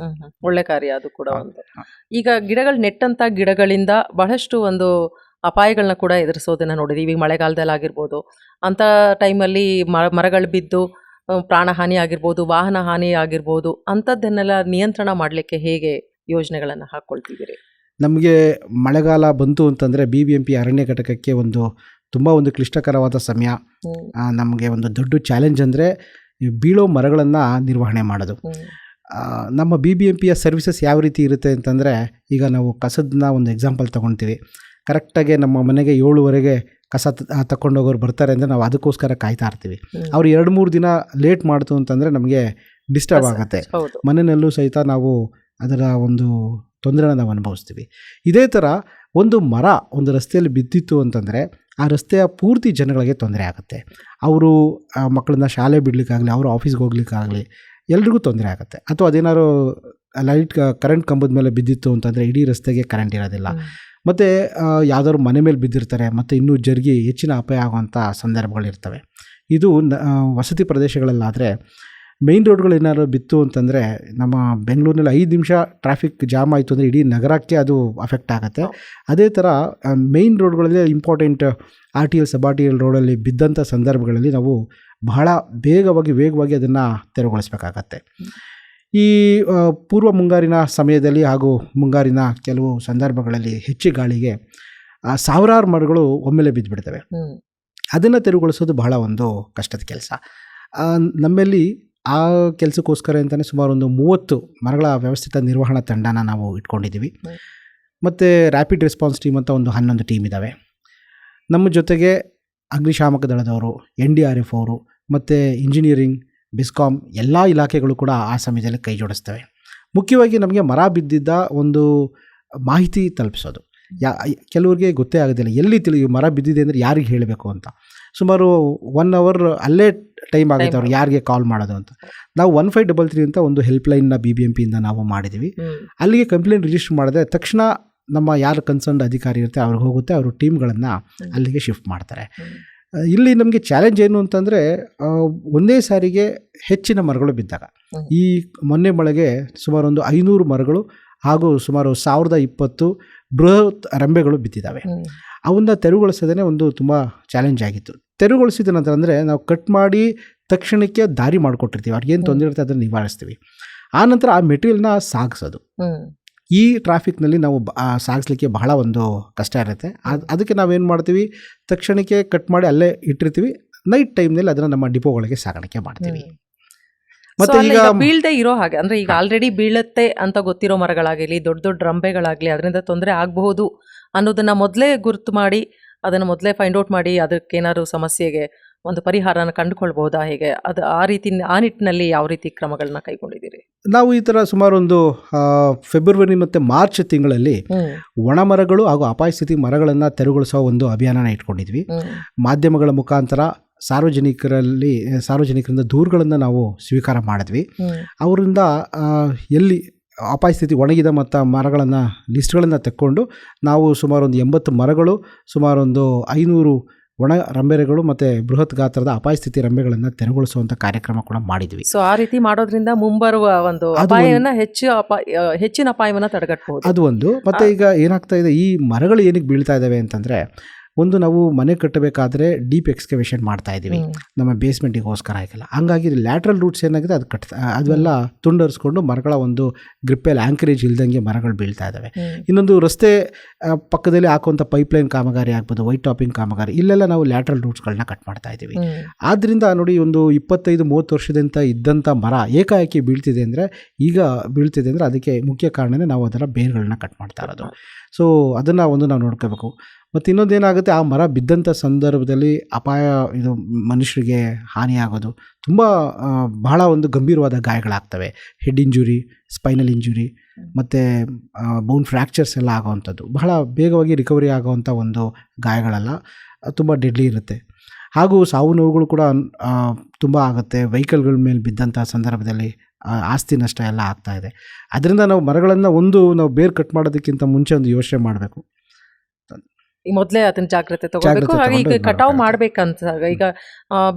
ಒಳ್ಳೆ ಕಾರ್ಯ ಅದು ಕೂಡ ಒಂದು. ಈಗ ಗಿಡಗಳು ನೆಟ್ಟಂತ ಗಿಡಗಳಿಂದ ಬಹಳಷ್ಟು ಒಂದು ಅಪಾಯಗಳನ್ನ ಕೂಡ ಎದುರಿಸೋದನ್ನ ನೋಡಿದೀವಿ. ಈಗ ಮಳೆಗಾಲದಲ್ಲಿ ಆಗಿರ್ಬೋದು. ಅಂತ ಟೈಮಲ್ಲಿ ಮರಗಳು ಬಿದ್ದು ಪ್ರಾಣಹಾನಿ ಆಗಿರ್ಬೋದು ವಾಹನ ಹಾನಿ ಆಗಿರ್ಬೋದು ಅಂಥದ್ದನ್ನೆಲ್ಲ ನಿಯಂತ್ರಣ ಮಾಡಲಿಕ್ಕೆ ಹೇಗೆ ಯೋಜನೆಗಳನ್ನು ಹಾಕ್ಕೊಳ್ತಿದ್ದೀರಿ ನಮಗೆ ಮಳೆಗಾಲ ಬಂತು ಅಂತಂದರೆ ಬಿ ಬಿ ಎಂ ಪಿ ಅರಣ್ಯ ಘಟಕಕ್ಕೆ ಒಂದು ತುಂಬ ಒಂದು ಕ್ಲಿಷ್ಟಕರವಾದ ಸಮಯ. ನಮಗೆ ಒಂದು ದೊಡ್ಡ ಚಾಲೆಂಜ್ ಅಂದರೆ ಬೀಳೋ ಮರಗಳನ್ನು ನಿರ್ವಹಣೆ ಮಾಡೋದು. ನಮ್ಮ ಬಿ ಬಿ ಎಂ ಪಿಯ ಸರ್ವಿಸಸ್ ಯಾವ ರೀತಿ ಇರುತ್ತೆ ಅಂತಂದರೆ ಈಗ ನಾವು ಕಸದನ್ನ ಒಂದು ಎಕ್ಸಾಂಪಲ್ ತೊಗೊಳ್ತೀವಿ ಕರೆಕ್ಟಾಗಿ ನಮ್ಮ ಮನೆಗೆ ಏಳುವರೆಗೆ ಕಸ ತಗೊಂಡೋಗೋರು ಬರ್ತಾರೆ ಅಂದರೆ ನಾವು ಅದಕ್ಕೋಸ್ಕರ ಕಾಯ್ತಾ ಇರ್ತೀವಿ. ಅವ್ರು ಎರಡು ಮೂರು ದಿನ ಲೇಟ್ ಮಾಡ್ತು ಅಂತಂದರೆ ನಮಗೆ ಡಿಸ್ಟರ್ಬ್ ಆಗುತ್ತೆ. ಮನೆಯಲ್ಲೂ ಸಹಿತ ನಾವು ಅದರ ಒಂದು ತೊಂದರೆನ ನಾವು ಅನುಭವಿಸ್ತೀವಿ. ಇದೇ ಥರ ಒಂದು ಮರ ಒಂದು ರಸ್ತೆಯಲ್ಲಿ ಬಿದ್ದಿತ್ತು ಅಂತಂದರೆ ಆ ರಸ್ತೆಯ ಪೂರ್ತಿ ಜನಗಳಿಗೆ ತೊಂದರೆ ಆಗುತ್ತೆ. ಅವರು ಮಕ್ಕಳನ್ನ ಶಾಲೆ ಬಿಡಲಿಕ್ಕಾಗಲಿ ಅವರು ಆಫೀಸ್ಗೆ ಹೋಗ್ಲಿಕ್ಕಾಗಲಿ ಎಲ್ರಿಗೂ ತೊಂದರೆ ಆಗುತ್ತೆ. ಅಥವಾ ಅದೇನಾದ್ರು ಲೈಟ್ ಕರೆಂಟ್ ಕಂಬದ ಮೇಲೆ ಬಿದ್ದಿತ್ತು ಅಂತಂದರೆ ಇಡೀ ರಸ್ತೆಗೆ ಕರೆಂಟ್ ಇರೋದಿಲ್ಲ. ಮತ್ತು ಯಾವ್ದಾದ್ರು ಮನೆ ಮೇಲೆ ಬಿದ್ದಿರ್ತಾರೆ ಮತ್ತು ಇನ್ನೂ ಜರುಗಿ ಹೆಚ್ಚಿನ ಅಪಾಯ ಆಗುವಂಥ ಸಂದರ್ಭಗಳಿರ್ತವೆ. ಇದು ವಸತಿ ಪ್ರದೇಶಗಳಲ್ಲಾದರೆ ಮೈನ್ ರೋಡ್ಗಳು ಏನಾದ್ರು ಬಿತ್ತು ಅಂತಂದರೆ ನಮ್ಮ ಬೆಂಗಳೂರಿನಲ್ಲಿ ಐದು ನಿಮಿಷ ಟ್ರಾಫಿಕ್ ಜಾಮ್ ಆಯಿತು ಅಂದರೆ ಇಡೀ ನಗರಕ್ಕೆ ಅದು ಅಫೆಕ್ಟ್ ಆಗುತ್ತೆ. ಅದೇ ಥರ main ರೋಡ್ಗಳಲ್ಲಿ important R T L sub R T L ರೋಡಲ್ಲಿ ಬಿದ್ದಂಥ ಸಂದರ್ಭಗಳಲ್ಲಿ ನಾವು ಬಹಳ ಬೇಗವಾಗಿ ವೇಗವಾಗಿ ಅದನ್ನು ತೆರವುಗೊಳಿಸ್ಬೇಕಾಗತ್ತೆ. ಈ ಪೂರ್ವ ಮುಂಗಾರಿನ ಸಮಯದಲ್ಲಿ ಹಾಗೂ ಮುಂಗಾರಿನ ಕೆಲವು ಸಂದರ್ಭಗಳಲ್ಲಿ ಹೆಚ್ಚು ಗಾಳಿಗೆ ಸಾವಿರಾರು ಮರಗಳು ಒಮ್ಮೆಲೆ ಬಿದ್ದುಬಿಡ್ತವೆ. ಅದನ್ನು ತೆರವುಗೊಳಿಸೋದು ಬಹಳ ಒಂದು ಕಷ್ಟದ ಕೆಲಸ. ನಮ್ಮಲ್ಲಿ ಆ ಕೆಲಸಕ್ಕೋಸ್ಕರ ಅಂತಲೇ ಸುಮಾರು ಒಂದು ಮೂವತ್ತು ಮರಗಳ ವ್ಯವಸ್ಥಿತ ನಿರ್ವಹಣಾ ತಂಡನ ನಾವು ಇಟ್ಕೊಂಡಿದ್ದೀವಿ. ಮತ್ತು ರ್ಯಾಪಿಡ್ ರೆಸ್ಪಾನ್ಸ್ ಟೀಮ್ ಅಂತ ಒಂದು ಹನ್ನೊಂದು ಟೀಮ್ ಇದ್ದಾವೆ ನಮ್ಮ ಜೊತೆಗೆ ಅಗ್ನಿಶಾಮಕ ದಳದವರು, ಎನ್ ಡಿ ಆರ್ ಎಫ್ ಅವರು, ಮತ್ತು ಇಂಜಿನಿಯರಿಂಗ್ ಬಿಸ್ಕಾಮ್ ಎಲ್ಲ ಇಲಾಖೆಗಳು ಕೂಡ ಆ ಸಮಯದಲ್ಲಿ ಕೈ ಜೋಡಿಸ್ತವೆ. ಮುಖ್ಯವಾಗಿ ನಮಗೆ ಮರ ಬಿದ್ದಿದ್ದ ಒಂದು ಮಾಹಿತಿ ತಲುಪಿಸೋದು. ಯಾ, ಕೆಲವ್ರಿಗೆ ಗೊತ್ತೇ ಆಗೋದಿಲ್ಲ, ಎಲ್ಲಿ ತಿಳಿ ಮರ ಬಿದ್ದಿದೆ ಅಂದರೆ ಯಾರಿಗೆ ಹೇಳಬೇಕು ಅಂತ. ಸುಮಾರು ಒನ್ ಅವರ್ ಅಲ್ಲೇ ಟೈಮ್ ಆಗುತ್ತೆ ಅವ್ರು ಯಾರಿಗೆ ಕಾಲ್ ಮಾಡೋದು ಅಂತ. ನಾವು ಒನ್ ಫೈವ್ ಡಬಲ್ ತ್ರೀ ಅಂತ ಒಂದು ಹೆಲ್ಪ್ಲೈನ್ನ ಬಿ ಬಿ ಎಂ ಪಿಯಿಂದ ನಾವು ಮಾಡಿದ್ದೀವಿ ಅಲ್ಲಿಗೆ ಕಂಪ್ಲೇಂಟ್ ರಿಜಿಸ್ಟರ್ ಮಾಡಿದ್ರೆ ತಕ್ಷಣ ನಮ್ಮ ಯಾರು ಕನ್ಸರ್ನ್ ಅಧಿಕಾರಿ ಇರುತ್ತೆ ಅವ್ರಿಗೆ ಹೋಗುತ್ತೆ ಅವರು ಟೀಮ್ಗಳನ್ನು. ಅಲ್ಲಿಗೆ ಶಿಫ್ಟ್ ಮಾಡ್ತಾರೆ. ಇಲ್ಲಿ ನಮಗೆ ಚಾಲೆಂಜ್ ಏನು ಅಂತಂದರೆ ಒಂದೇ ಸಾರಿಗೆ ಹೆಚ್ಚಿನ ಮರಗಳು ಬಿದ್ದಾಗ. ಈ ಮೊನ್ನೆ ಮಳೆಗೆ ಸುಮಾರು ಒಂದು ಐನೂರು ಮರಗಳು ಹಾಗೂ ಸುಮಾರು ಸಾವಿರದ ಇಪ್ಪತ್ತು ಬೃಹತ್ ರೆಂಬೆಗಳು ಬಿದ್ದಿದ್ದಾವೆ. ಅವನ್ನ ತೆರವುಗೊಳಿಸೋದೇ ಒಂದು ತುಂಬ ಚಾಲೆಂಜ್ ಆಗಿತ್ತು. ತೆರವುಗೊಳಿಸಿದ ನಂತರ ಅಂದರೆ ನಾವು ಕಟ್ ಮಾಡಿ ತಕ್ಷಣಕ್ಕೆ ದಾರಿ ಮಾಡಿಕೊಟ್ಟಿರ್ತೀವಿ. ಅವ್ರಿಗೇನು ತೊಂದರೆ ಇರುತ್ತೆ ಅದನ್ನು ನಿವಾರಿಸ್ತೀವಿ. ಆ ನಂತರ ಆ ಮೆಟೀರಿಯಲ್ನ ಸಾಗಿಸೋದು. ಈ ಟ್ರಾಫಿಕ್ನಲ್ಲಿ ನಾವು ಸಾಗಿಸ್ಲಿಕ್ಕೆ ಬಹಳ ಒಂದು ಕಷ್ಟ ಇರುತ್ತೆ. ಅದು ಅದಕ್ಕೆ ನಾವೇನು ಮಾಡ್ತೀವಿ? ತಕ್ಷಣಕ್ಕೆ ಕಟ್ ಮಾಡಿ ಅಲ್ಲೇ ಇಟ್ಟಿರ್ತೀವಿ. ನೈಟ್ ಟೈಮ್ನಲ್ಲಿ ಅದನ್ನು ನಮ್ಮ ಡಿಪೋಗಳಿಗೆ ಸಾಗಾಣಿಕೆ ಮಾಡ್ತೀವಿ. ಮತ್ತೆ ಈಗ ಬೀಳ್ದೆ ಇರೋ ಹಾಗೆ ಅಂದ್ರೆ ಈಗ ಆಲ್ರೆಡಿ ಬೀಳತ್ತೆ ಅಂತ ಗೊತ್ತಿರೋ ಮರಗಳಾಗಲಿ ದೊಡ್ಡ ದೊಡ್ಡ ರಂಬೆಗಳಾಗ್ಲಿ ಅದರಿಂದ ತೊಂದರೆ ಆಗಬಹುದು ಅನ್ನೋದನ್ನ ಮೊದಲೇ ಗುರುತು ಮಾಡಿ ಅದನ್ನ ಮೊದಲೇ ಫೈಂಡ್ ಔಟ್ ಮಾಡಿ ಅದಕ್ಕೇನಾದ್ರು ಸಮಸ್ಯೆಗೆ ಒಂದು ಪರಿಹಾರನ ಕಂಡುಕೊಳ್ಬಹುದಾ ಹೇಗೆ? ಅದು ಆ ರೀತಿ ಆ ನಿಟ್ಟಿನಲ್ಲಿ ಯಾವ ರೀತಿ ಕ್ರಮಗಳನ್ನ ಕೈಗೊಂಡಿದ್ದೀರಿ? ನಾವು ಈ ತರ ಸುಮಾರು ಒಂದು ಫೆಬ್ರವರಿ ಮತ್ತು ಮಾರ್ಚ್ ತಿಂಗಳಲ್ಲಿ ಒಣ ಮರಗಳು ಹಾಗೂ ಅಪಾಯ ಸ್ಥಿತಿ ಮರಗಳನ್ನು ತೆರವುಗೊಳಿಸೋ ಒಂದು ಅಭಿಯಾನನ ಇಟ್ಕೊಂಡಿದ್ವಿ. ಮಾಧ್ಯಮಗಳ ಮುಖಾಂತರ ಸಾರ್ವಜನಿಕರಲ್ಲಿ ಸಾರ್ವಜನಿಕರಿಂದ ದೂರುಗಳನ್ನು ನಾವು ಸ್ವೀಕಾರ ಮಾಡಿದ್ವಿ. ಅವರಿಂದ ಎಲ್ಲಿ ಅಪಾಯ ಸ್ಥಿತಿ ಒಣಗಿದ ಮತ್ತು ಮರಗಳನ್ನು ಲಿಸ್ಟ್ಗಳನ್ನು ತೆಕ್ಕೊಂಡು ನಾವು ಸುಮಾರು ಒಂದು ಎಂಬತ್ತು ಮರಗಳು ಸುಮಾರೊಂದು ಐನೂರು ಒಣ ರಂಬೆರೆಗಳು ಮತ್ತು ಬೃಹತ್ ಗಾತ್ರದ ಅಪಾಯ ಸ್ಥಿತಿ ರಂಬೆಗಳನ್ನು ತೆರವುಗೊಳಿಸುವಂಥ ಕಾರ್ಯಕ್ರಮ ಕೂಡ ಮಾಡಿದ್ವಿ. ಸೊ ಆ ರೀತಿ ಮಾಡೋದ್ರಿಂದ ಮುಂಬರುವ ಒಂದು ಅಪಾಯವನ್ನು ಅಪಾಯವನ್ನ ಹೆಚ್ಚು ಅಪಾಯ ಹೆಚ್ಚಿನ ಅಪಾಯವನ್ನು ತಡೆಗಟ್ಟಬಹುದು ಅದು ಒಂದು. ಮತ್ತು ಈಗ ಏನಾಗ್ತಾ ಇದೆ ಈ ಮರಗಳು ಏನಕ್ಕೆ ಬೀಳ್ತಾ ಇದ್ದಾವೆ ಅಂತಂದರೆ ಒಂದು ನಾವು ಮನೆ ಕಟ್ಟಬೇಕಾದ್ರೆ ಡೀಪ್ ಎಕ್ಸ್ಕವೇಷನ್ ಮಾಡ್ತಾ ಇದ್ದೀವಿ. ನಮ್ಮ ಬೇಸ್ಮೆಂಟಿಗೋಸ್ಕರ ಆಗಿಲ್ಲ ಹಂಗಾಗಿ ಲ್ಯಾಟ್ರಲ್ ರೂಟ್ಸ್ ಏನಾಗಿದೆ ಅದು ಕಟ್ ಅದೆಲ್ಲ ತುಂಡರಿಸ್ಕೊಂಡು ಮರಗಳ ಒಂದು ಗ್ರಿಪ್ಪಲ್ಲಿ ಆಂಕರೇಜ್ ಇಲ್ದಂಗೆ ಮರಗಳು ಬೀಳ್ತಾ ಇದ್ದಾವೆ. ಇನ್ನೊಂದು ರಸ್ತೆ ಪಕ್ಕದಲ್ಲಿ ಹಾಕುವಂಥ ಪೈಪ್ಲೈನ್ ಕಾಮಗಾರಿ ಆಗ್ಬೋದು ವೈಟ್ ಟಾಪಿಂಗ್ ಕಾಮಗಾರಿ ಇಲ್ಲೆಲ್ಲ ನಾವು ಲ್ಯಾಟ್ರಲ್ ರೂಟ್ಸ್ಗಳನ್ನ ಕಟ್ ಮಾಡ್ತಾ ಇದ್ದೀವಿ. ಆದ್ದರಿಂದ ನೋಡಿ ಒಂದು ಇಪ್ಪತ್ತೈದು ಮೂವತ್ತು ವರ್ಷದಿಂದ ಇದ್ದಂಥ ಮರ ಏಕಾಏಕಿ ಬೀಳ್ತಿದೆ ಅಂದರೆ ಈಗ ಬೀಳ್ತಿದೆ ಅಂದರೆ ಅದಕ್ಕೆ ಮುಖ್ಯ ಕಾರಣನೇ ನಾವು ಅದರ ಬೇರ್ಗಳನ್ನ ಕಟ್ ಮಾಡ್ತಾ ಇರೋದು. ಸೊ ಅದನ್ನು ಒಂದು ನಾವು ನೋಡ್ಕೋಬೇಕು. ಮತ್ತು ಇನ್ನೊಂದೇನಾಗುತ್ತೆ, ಆ ಮರ ಬಿದ್ದಂಥ ಸಂದರ್ಭದಲ್ಲಿ ಅಪಾಯ, ಇದು ಮನುಷ್ಯರಿಗೆ ಹಾನಿಯಾಗೋದು. ತುಂಬ ಬಹಳ ಒಂದು ಗಂಭೀರವಾದ ಗಾಯಗಳಾಗ್ತವೆ. ಹೆಡ್ ಇಂಜುರಿ, ಸ್ಪೈನಲ್ ಇಂಜುರಿ, ಮತ್ತು ಬೋನ್ ಫ್ರ್ಯಾಕ್ಚರ್ಸ್ ಎಲ್ಲ ಆಗೋವಂಥದ್ದು. ಬಹಳ ಬೇಗವಾಗಿ ರಿಕವರಿ ಆಗೋವಂಥ ಒಂದು ಗಾಯಗಳೆಲ್ಲ, ತುಂಬ ಡೆಡ್ಲಿ ಇರುತ್ತೆ. ಹಾಗೂ ಸಾವು ನೋವುಗಳು ಕೂಡ ತುಂಬ ಆಗುತ್ತೆ. ವೆಹಿಕಲ್ಗಳ ಮೇಲೆ ಬಿದ್ದಂಥ ಸಂದರ್ಭದಲ್ಲಿ ಆಸ್ತಿ ನಷ್ಟ ಎಲ್ಲ ಇದೆ. ಅದರಿಂದ ನಾವು ಮರಗಳನ್ನು ಒಂದು, ನಾವು ಬೇರ್ ಕಟ್ ಮಾಡೋದಕ್ಕಿಂತ ಮುಂಚೆ ಒಂದು ಯೋಚನೆ ಮಾಡಬೇಕು. ಈ ಮೊದಲೇ ಅದನ್ನ ಜಾಗ್ರತೆ ತಗೋಬೇಕು. ಹಾಗೆ ಈಗ ಕಟಾವು. ಮಾಡ್ಬೇಕಂತ ಈಗ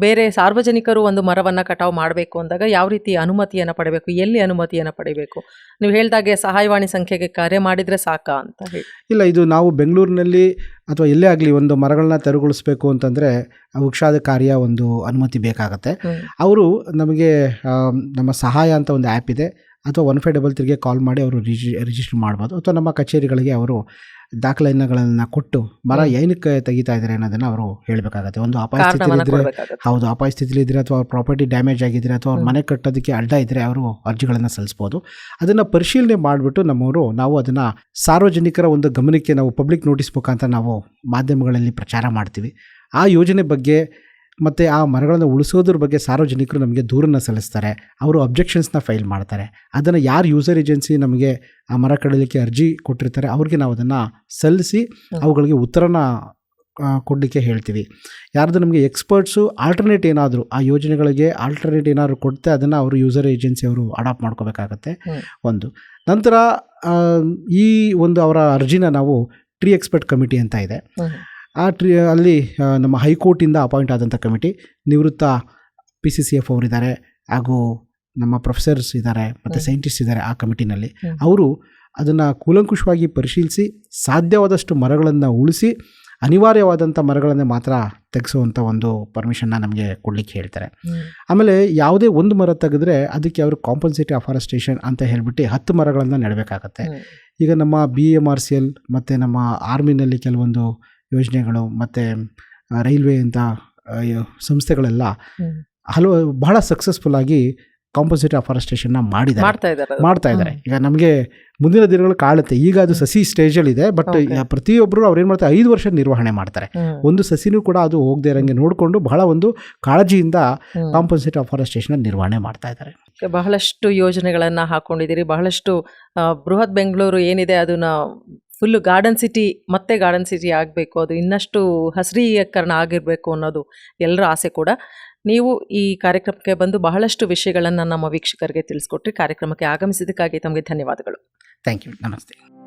ಬೇರೆ ಸಾರ್ವಜನಿಕರು ಒಂದು ಮರವನ್ನ ಕಟಾವ್ ಮಾಡಬೇಕು ಅಂದಾಗ ಯಾವ ರೀತಿ ಅನುಮತಿಯನ್ನು ಪಡಿಬೇಕು? ಎಲ್ಲಿ ಅನುಮತಿಯನ್ನು ಪಡಿಬೇಕು? ನೀವು ಹೇಳಿದಾಗೆ ಸಹಾಯವಾಣಿ ಸಂಖ್ಯೆಗೆ ಕರೆ ಮಾಡಿದ್ರೆ ಸಾಕಾ ಅಂತ ಹೇಳಿ. ಇಲ್ಲ ಇದು ನಾವು ಬೆಂಗಳೂರಿನಲ್ಲಿ ಅಥವಾ ಎಲ್ಲೇ ಆಗಲಿ ಒಂದು ಮರಗಳನ್ನ ತೆರವುಗೊಳಿಸ್ಬೇಕು ಅಂತಂದರೆ ವೃಕ್ಷಾದ ಕಾರ್ಯ ಒಂದು ಅನುಮತಿ ಬೇಕಾಗತ್ತೆ. ಅವರು ನಮಗೆ ನಮ್ಮ ಸಹಾಯ ಅಂತ ಒಂದು ಆ್ಯಪ್ ಇದೆ. ಅಥವಾ ಒನ್ ಫೈವ್ ಡಬಲ್ ತ್ರೀಗೆ ಕಾಲ್ ಮಾಡಿ ಅವರು ರಿಜಿ ರಿಜಿಸ್ಟರ್ ಮಾಡ್ಬೋದು. ಅಥವಾ ನಮ್ಮ ಕಚೇರಿಗಳಿಗೆ ಅವರು ದಾಖಲೆಗಳನ್ನು ಕೊಟ್ಟು ಮರ ಏನಕ್ಕೆ ತೆಗಿತಾ ಇದ್ದಾರೆ ಅನ್ನೋದನ್ನ ಅವರು ಹೇಳಬೇಕಾಗತ್ತೆ. ಒಂದು ಅಪಾಯ ಸ್ಥಿತಿಲಿ ಇದ್ರೆ ಹೌದು ಅಪಾಯ ಸ್ಥಿತಿಲಿ ಇದ್ರೆ ಅಥವಾ ಅವ್ರ ಪ್ರಾಪರ್ಟಿ ಡ್ಯಾಮೇಜ್ ಆಗಿದ್ರೆ ಅಥವಾ ಅವ್ರ ಮನೆ ಕಟ್ಟೋದಕ್ಕೆ ಅಡ್ಡ ಇದ್ದರೆ ಅವರು ಅರ್ಜಿಗಳನ್ನು ಸಲ್ಲಿಸ್ಬೋದು. ಅದನ್ನು ಪರಿಶೀಲನೆ ಮಾಡಿಬಿಟ್ಟು ನಮ್ಮವರು ನಾವು ಅದನ್ನು ಸಾರ್ವಜನಿಕರ ಒಂದು ಗಮನಕ್ಕೆ ನಾವು ಪಬ್ಲಿಕ್ ನೋಟಿಸ್ ಮುಖಾಂತರ ನಾವು ಮಾಧ್ಯಮಗಳಲ್ಲಿ ಪ್ರಚಾರ ಮಾಡ್ತೀವಿ. ಆ ಯೋಜನೆ ಬಗ್ಗೆ ಮತ್ತು ಆ ಮರಗಳನ್ನು ಉಳಿಸೋದ್ರ ಬಗ್ಗೆ ಸಾರ್ವಜನಿಕರು ನಮಗೆ ದೂರನ್ನು ಸಲ್ಲಿಸ್ತಾರೆ. ಅವರು ಅಬ್ಜೆಕ್ಷನ್ಸ್ನ ಫೈಲ್ ಮಾಡ್ತಾರೆ. ಅದನ್ನು ಯಾರು ಯೂಸರ್ ಏಜೆನ್ಸಿ ನಮಗೆ ಆ ಮರ ಕಡಲಿಕ್ಕೆ ಅರ್ಜಿ ಕೊಟ್ಟಿರ್ತಾರೆ ಅವ್ರಿಗೆ ನಾವು ಅದನ್ನು ಸಲ್ಲಿಸಿ. ಅವುಗಳಿಗೆ ಉತ್ತರನ ಕೊಡಲಿಕ್ಕೆ ಹೇಳ್ತೀವಿ. ಯಾರ್ದು ನಮಗೆ ಎಕ್ಸ್ಪರ್ಟ್ಸು ಆಲ್ಟರ್ನೇಟ್ ಏನಾದರೂ ಆ ಯೋಜನೆಗಳಿಗೆ ಆಲ್ಟರ್ನೇಟ್ ಏನಾದರೂ ಕೊಡ್ತೆ ಅದನ್ನು ಅವರು ಯೂಸರ್ ಏಜೆನ್ಸಿ ಅವರು ಅಡಾಪ್ಟ್ ಮಾಡ್ಕೋಬೇಕಾಗತ್ತೆ. ಒಂದು. ನಂತರ ಈ ಒಂದು ಅವರ ಅರ್ಜಿನ ನಾವು ಟ್ರೀ ಎಕ್ಸ್ಪರ್ಟ್ ಕಮಿಟಿ ಅಂತ ಇದೆ. ಆ ಟ್ರಿ ಅಲ್ಲಿ ನಮ್ಮ ಹೈಕೋರ್ಟಿಂದ ಅಪಾಯಿಂಟ್ ಆದಂಥ ಕಮಿಟಿ ನಿವೃತ್ತ ಪಿ ಸಿ ಸಿ ಎಫ್ ಅವರಿದ್ದಾರೆ ಹಾಗೂ ನಮ್ಮ ಪ್ರೊಫೆಸರ್ಸ್ ಇದ್ದಾರೆ ಮತ್ತು ಸೈಂಟಿಸ್ಟ್ ಇದ್ದಾರೆ ಆ ಕಮಿಟಿನಲ್ಲಿ. ಅವರು ಅದನ್ನು ಕೂಲಂಕುಷವಾಗಿ ಪರಿಶೀಲಿಸಿ ಸಾಧ್ಯವಾದಷ್ಟು ಮರಗಳನ್ನು ಉಳಿಸಿ ಅನಿವಾರ್ಯವಾದಂಥ ಮರಗಳನ್ನೇ ಮಾತ್ರ ತೆಗೆಸುವಂಥ ಒಂದು ಪರ್ಮಿಷನ್ನ ನಮಗೆ ಕೊಡಲಿಕ್ಕೆ ಹೇಳ್ತಾರೆ. ಆಮೇಲೆ ಯಾವುದೇ ಒಂದು ಮರ ತೆಗೆದ್ರೆ ಅದಕ್ಕೆ ಅವರು ಕಾಂಪನ್ಸೇಟಿವ್ ಅಫಾರೆಸ್ಟೇಷನ್ ಅಂತ ಹೇಳ್ಬಿಟ್ಟು ಹತ್ತು ಮರಗಳನ್ನು ನೆಡಬೇಕಾಗತ್ತೆ. ಈಗ ನಮ್ಮ B M R C L ಮತ್ತು ನಮ್ಮ ಆರ್ಮಿನಲ್ಲಿ ಕೆಲವೊಂದು ಯೋಜನೆಗಳು ಮತ್ತು ರೈಲ್ವೆ ಅಂತ ಸಂಸ್ಥೆಗಳೆಲ್ಲ. ಹಲವು ಬಹಳ ಸಕ್ಸಸ್ಫುಲ್ ಆಗಿ ಕಾಂಪೋಸಿಟ್ ಅಫಾರೆಸ್ಟೇಷನ್ನ ಮಾಡಿದ್ದಾರೆ. ಮಾಡ್ತಾ ಇದ್ದಾರೆ ಮಾಡ್ತಾ ಇದ್ದಾರೆ. ಈಗ ನಮಗೆ ಮುಂದಿನ ದಿನಗಳು ಕಾಳುತ್ತೆ ಈಗ ಅದು ಸಸಿ ಸ್ಟೇಜಲ್ಲಿದೆ ಬಟ್. ಪ್ರತಿಯೊಬ್ಬರು ಅವ್ರೇನು ಏನು ಮಾಡ್ತಾರೆ ಐದು ವರ್ಷ ನಿರ್ವಹಣೆ ಮಾಡ್ತಾರೆ. ಒಂದು ಸಸಿನೂ ಕೂಡ ಅದು ಹೋಗದೆ ಇರೋಂಗೆ ನೋಡಿಕೊಂಡು ಬಹಳ ಒಂದು ಕಾಳಜಿಯಿಂದ ಕಾಂಪನ್ಸೇಟಿವ್ ಅಫಾರೆಸ್ಟೇಷನ್ ನಿರ್ವಹಣೆ ಮಾಡ್ತಾ ಇದ್ದಾರೆ. ಬಹಳಷ್ಟು ಯೋಜನೆಗಳನ್ನು ಹಾಕೊಂಡಿದ್ದೀರಿ. ಬಹಳಷ್ಟು ಬೃಹತ್ ಬೆಂಗಳೂರು ಏನಿದೆ ಅದನ್ನ ಫುಲ್ ಗಾರ್ಡನ್ ಸಿಟಿ, ಮತ್ತೆ ಗಾರ್ಡನ್ ಸಿಟಿ ಆಗಬೇಕು. ಅದು ಇನ್ನಷ್ಟು ಹಸಿರೀಕರಣ ಆಗಿರಬೇಕು ಅನ್ನೋದು ಎಲ್ಲರ ಆಸೆ ಕೂಡ. ನೀವು ಈ ಕಾರ್ಯಕ್ರಮಕ್ಕೆ ಬಂದು ಬಹಳಷ್ಟು ವಿಷಯಗಳನ್ನು ನಮ್ಮ ವೀಕ್ಷಕರಿಗೆ ತಿಳಿಸ್ಕೊಟ್ರಿ. ಕಾರ್ಯಕ್ರಮಕ್ಕೆ ಆಗಮಿಸಿದ್ದಕ್ಕಾಗಿ ತಮಗೆ ಧನ್ಯವಾದಗಳು. ಥ್ಯಾಂಕ್ ಯು ನಮಸ್ತೆ.